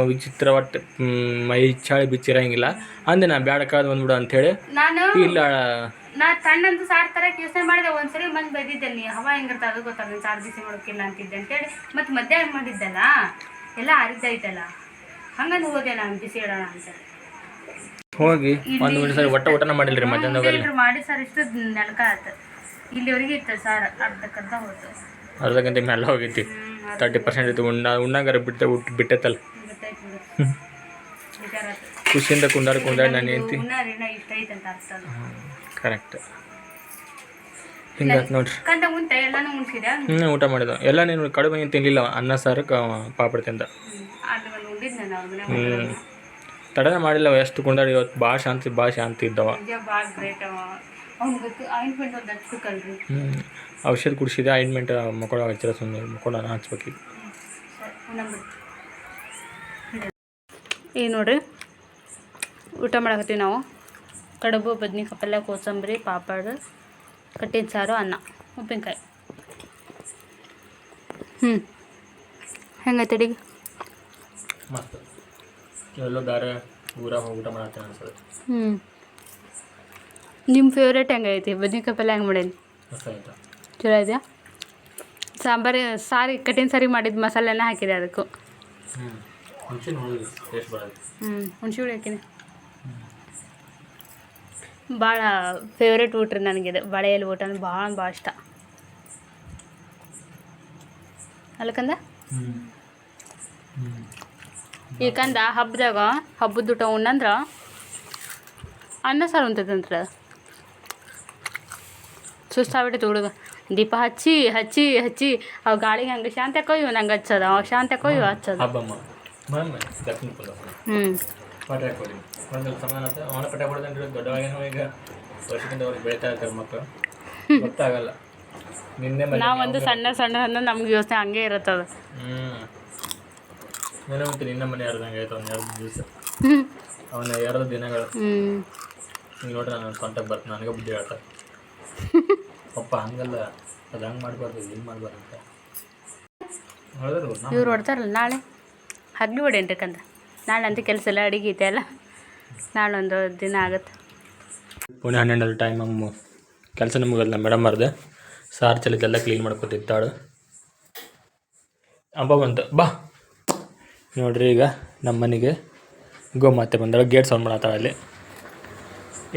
ವಿಚಿತ್ರ ಒಟ್ಟು ಮ್, ಚಾಳಿ ಬಿಚ್ಚಿರಂಗಿಲ್ಲ. ಅಂದೆ ನಾ ಬ್ಯಾಡಕ್ಕಾದ ಬಂದ್ಬಿಡು ಅಂಥೇಳಿ. ನಾನು ಇಲ್ಲ. ನಾ ತಣ್ಣಂತ ಸಾರ್ ತರ ಯೋಚನೆ ಮಾಡಿದೆ ಒಂದ್ಸರಿ ಬಂದು ಬೈದಿದ್ದೆ ನೀ ಹವಾ ಹೆಂಗಿರ್ತ ಅದು ಗೊತ್ತಾಗ ಸಾರು ಬಿಸಿ ಮಾಡೋಕ್ಕಿಲ್ಲ ಅಂತಿದ್ದೆ ಅಂತೇಳಿ ಮತ್ತೆ ಮಧ್ಯಾಹ್ನ ಮಾಡಿದ್ದಲ್ಲ ಎಲ್ಲ ಅರಿದೈತಲ್ಲ ಹಂಗಂದು ಹೋದೆ ನಾನು ಬಿಸಿ ಇಡೋಣ ಅಂತ ಹೋಗಿ ಒಂದು ಮೂರು ಸರಿ ಒಟ್ಟ ಊಟನ ಮಾಡಿಲ್ರಿ ಮಧ್ಯಾಹ್ನ ಮಾಡಿ ಸರ್ ಇಷ್ಟು ನೆಲಕ ಆಯ್ತು ಇಲ್ಲಿವರೆಗೆ ಇತ್ತು ಸರ್ ಅರ್ಧಕ್ಕರ್ಧ ಹೋಯ್ತು ಅರ್ಧಕ್ಕಂತ ಮೇಲೆ ಹೋಗೈತಿ. ಹ್ಞೂ ತರ್ಟಿ ಪರ್ಸೆಂಟ್ ಇತ್ತು. ಉಣ್ಣ ಉಣ್ಣಂಗಾರ ಬಿಟ್ಟೆ ಬಿಟ್ಟೈತಲ್ಲ. ಖುಷಿಯಿಂದ ಕುಂದಾಡಿ ಕುಂದಾಡಿ ನಾನು ಅಲ್ಲ ಕರೆಕ್ಟ್ ಹಿಂಗಾತ್ ನೋಡ್ರಿ. ಹ್ಞೂ ಊಟ ಮಾಡಿದ. ಎಲ್ಲ ನೀನು ಕಡಿಮೆ ಏನು ತಿನ್ನಲಿಲ್ಲ ಅನ್ನ, ಸಾರು, ಕ, ಪಾಪಡ್ ತಿಂದ. ಹ್ಞೂ ತಡನೇ ಮಾಡಿಲ್ಲ ಎಷ್ಟು ಕುಂದಾಡಿ ಇವತ್ತು ಭಾಳ ಶಾಂತಿ ಭಾಳ ಶಾಂತಿ ಇದ್ದವ. ಹ್ಞೂ ಔಷಧ ಕುಡಿಸಿದೆ ಆಯಿಂಟ್ಮೆಂಟ್ ಮಕ್ಕಳ ಹಚ್ಚಿರ ಸುಮ್ಮನೆ ಮಕ್ಕಳ ಹಚ್ಬೇಕಿತ್ತು. ಈಗ ನೋಡಿರಿ ಊಟ ಮಾಡಕತ್ತೀವಿ ನಾವು. ಕಡುಬು ಬದ್ನಿಕಾಯಿ ಪಲ್ಯ ಕೋಸಂಬರಿ ಪಾಪಡ್ ಕಟ್ಟಿನ ಸಾರು ಅನ್ನ ಉಪ್ಪಿನಕಾಯಿ. ಹ್ಞೂ ಹೆಂಗೈತೆ ಅಡಿಗೆ? ಮಸ್ತ್. ಎಲ್ಲೋ ಬೇರೆ ಊರಾಗ ಹೋಗಿ ಊಟ ಮಾಡತ್ತೇನೆ ಅನ್ಸೋದು ಹ್ಞೂ ನಿಮ್ಮ ಫೇವ್ರೇಟ್ ಹೆಂಗೈತಿ? ಬದ್ನಿಕಾಯಿ ಪಲ್ಯ ಹೆಂಗೆ ಮಾಡೀನಿ ಮಸ್ತ್ ಆಯ್ತಾ. ಚಲೋ ಇದೆಯಾ? ಸಾಂಬಾರಿ ಸಾರಿ ಕಟ್ಟಿನ ಸಾರಿ ಮಾಡಿದ ಮಸಾಲೆನ ಹಾಕಿದೆ ಅದಕ್ಕೂ. ಹ್ಞೂ ಹುಣ್ಸಿನ ಟೇಸ್ಟ್ ಹ್ಞೂ ಹುಣ್ಸೆ ಹುಳಿ ಹಾಕಿನಿ. ಭಾಳ ಫೇವ್ರೇಟ್ ಊಟ ರೀ ನನಗಿದೆ ಬಳೆಯಲ್ಲಿ ಊಟ ಅಂದ್ರೆ ಭಾಳ ಭಾಳ ಇಷ್ಟ. ಅಲ್ಲಕಂದ ಈಕಂದ ಹಬ್ಬದಾಗ ಹಬ್ಬದ ಊಟ ಉಣ್ಣಂದ್ರೆ ಅನ್ನ ಸಾರು ಉಂತದಂತ್ರ ಸುಸ್ತಾಗ್ಬಿಟ್ಟೈತೆ ಹುಡುಗ. ದೀಪ ಹಚ್ಚಿ ಹಚ್ಚಿ ಹಚ್ಚಿ ಅವು ಗಾಳಿಗೆ ಹಂಗೆ ಶಾಂತಿ ಹಾಕೋಯ್ಯು ನಂಗೆ ಹಚ್ಚದ. ಅವ್ ಶಾಂತಿ ಹಾಕೋಯ್ಯು ಹಚ್ಚದ. ಹ್ಞೂ ಪಟಾಕಿ ಕೊಡಿ ಒಂದು ಸಮಾನ ಅಂತ ಅವನ ಪಟಾಕಿ ಹೊಡೆದ್ರೆ ದೊಡ್ಡವಾಗೇನೋ ಈಗ ವರ್ಷಕ್ಕಿಂತ ಅವ್ರಿಗೆ ಬೆಳೀತಾ ಇರ್ತಾರೆ ಮಕ್ಕಳು ಗೊತ್ತಾಗಲ್ಲ ನಿನ್ನೆ ನಾವೊಂದು ಸಣ್ಣ ಸಣ್ಣ ಸಣ್ಣ ನಮ್ಗೆ ಯೋಚನೆ ಹಂಗೆ ಇರುತ್ತದ. ಹ್ಞೂ ನಿನ್ನ ಮನೆ ಯಾರ್ದಂಗೆ ಆಯ್ತು? ಅವ್ನು ಎರಡು ದಿವಸ? ಅವನ ಎರಡು ದಿನಗಳು? ಹ್ಞೂ ನೋಡ್ರಿ ನಾನು ಸೊಂಟಕ್ಕೆ ಬರ್ತೀನಿ ನನಗೆ ಬುದ್ಧಿ ಹೇಳ್ತಾರೆ. ಪಪ್ಪ ಹಂಗಲ್ಲ. ಅದು ಹಂಗೆ ಮಾಡಬಾರ್ದು ಏನು ಮಾಡಬಾರ್ದು ಅಂತ. ಹೇಳಿದ್ರು ಇವ್ರು ಹೊಡ್ತಾರಲ್ಲ ನಾಳೆ? ಹಗ್ಲಿ ಹೊಡೇನ್ರಿ ಕಂದ ನಾಳೆ ಅಂತ ಕೆಲಸ ಎಲ್ಲ ಅಡಿಗೆ ಐತೆ ಅಲ್ಲ. ನಾಳೆ ಒಂದು ದಿನ ಆಗುತ್ತೆ. ಪುಣೆ ಹನ್ನೆರಡು ಟೈಮ್ ಅಮ್ಮ ಕೆಲಸ ನಮಗಲ್ಲ ಮೇಡಮ್ ಅರ್ದೆ ಸಾರ್ ಚಲಿದೆಲ್ಲ ಕ್ಲೀನ್ ಮಾಡ್ಕೊತಿತ್ತಾಳು ಹಬ್ಬ ಬಂತು. ಬಾ. ನೋಡ್ರಿ ಈಗ ನಮ್ಮ ಮನೆಗೆ ಗೋಮಾತೆ ಬಂದಾಳೆ. ಗೇಟ್ ಸೌಂಡ್ ಮಾಡತ್ತಾಳೆ ಅಲ್ಲಿ.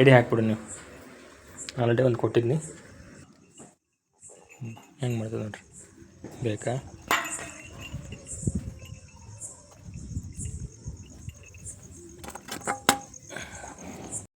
ಎಡಿ ಹಾಕ್ಬಿಡು ನೀವು. ಆಲ್ರೆಡಿ ಒಂದು ಕೊಟ್ಟಿದ್ನಿ. ಹೆಂಗೆ ಮಾಡ್ತದೆ ನೋಡ್ರಿ. ಬೇಕಾ?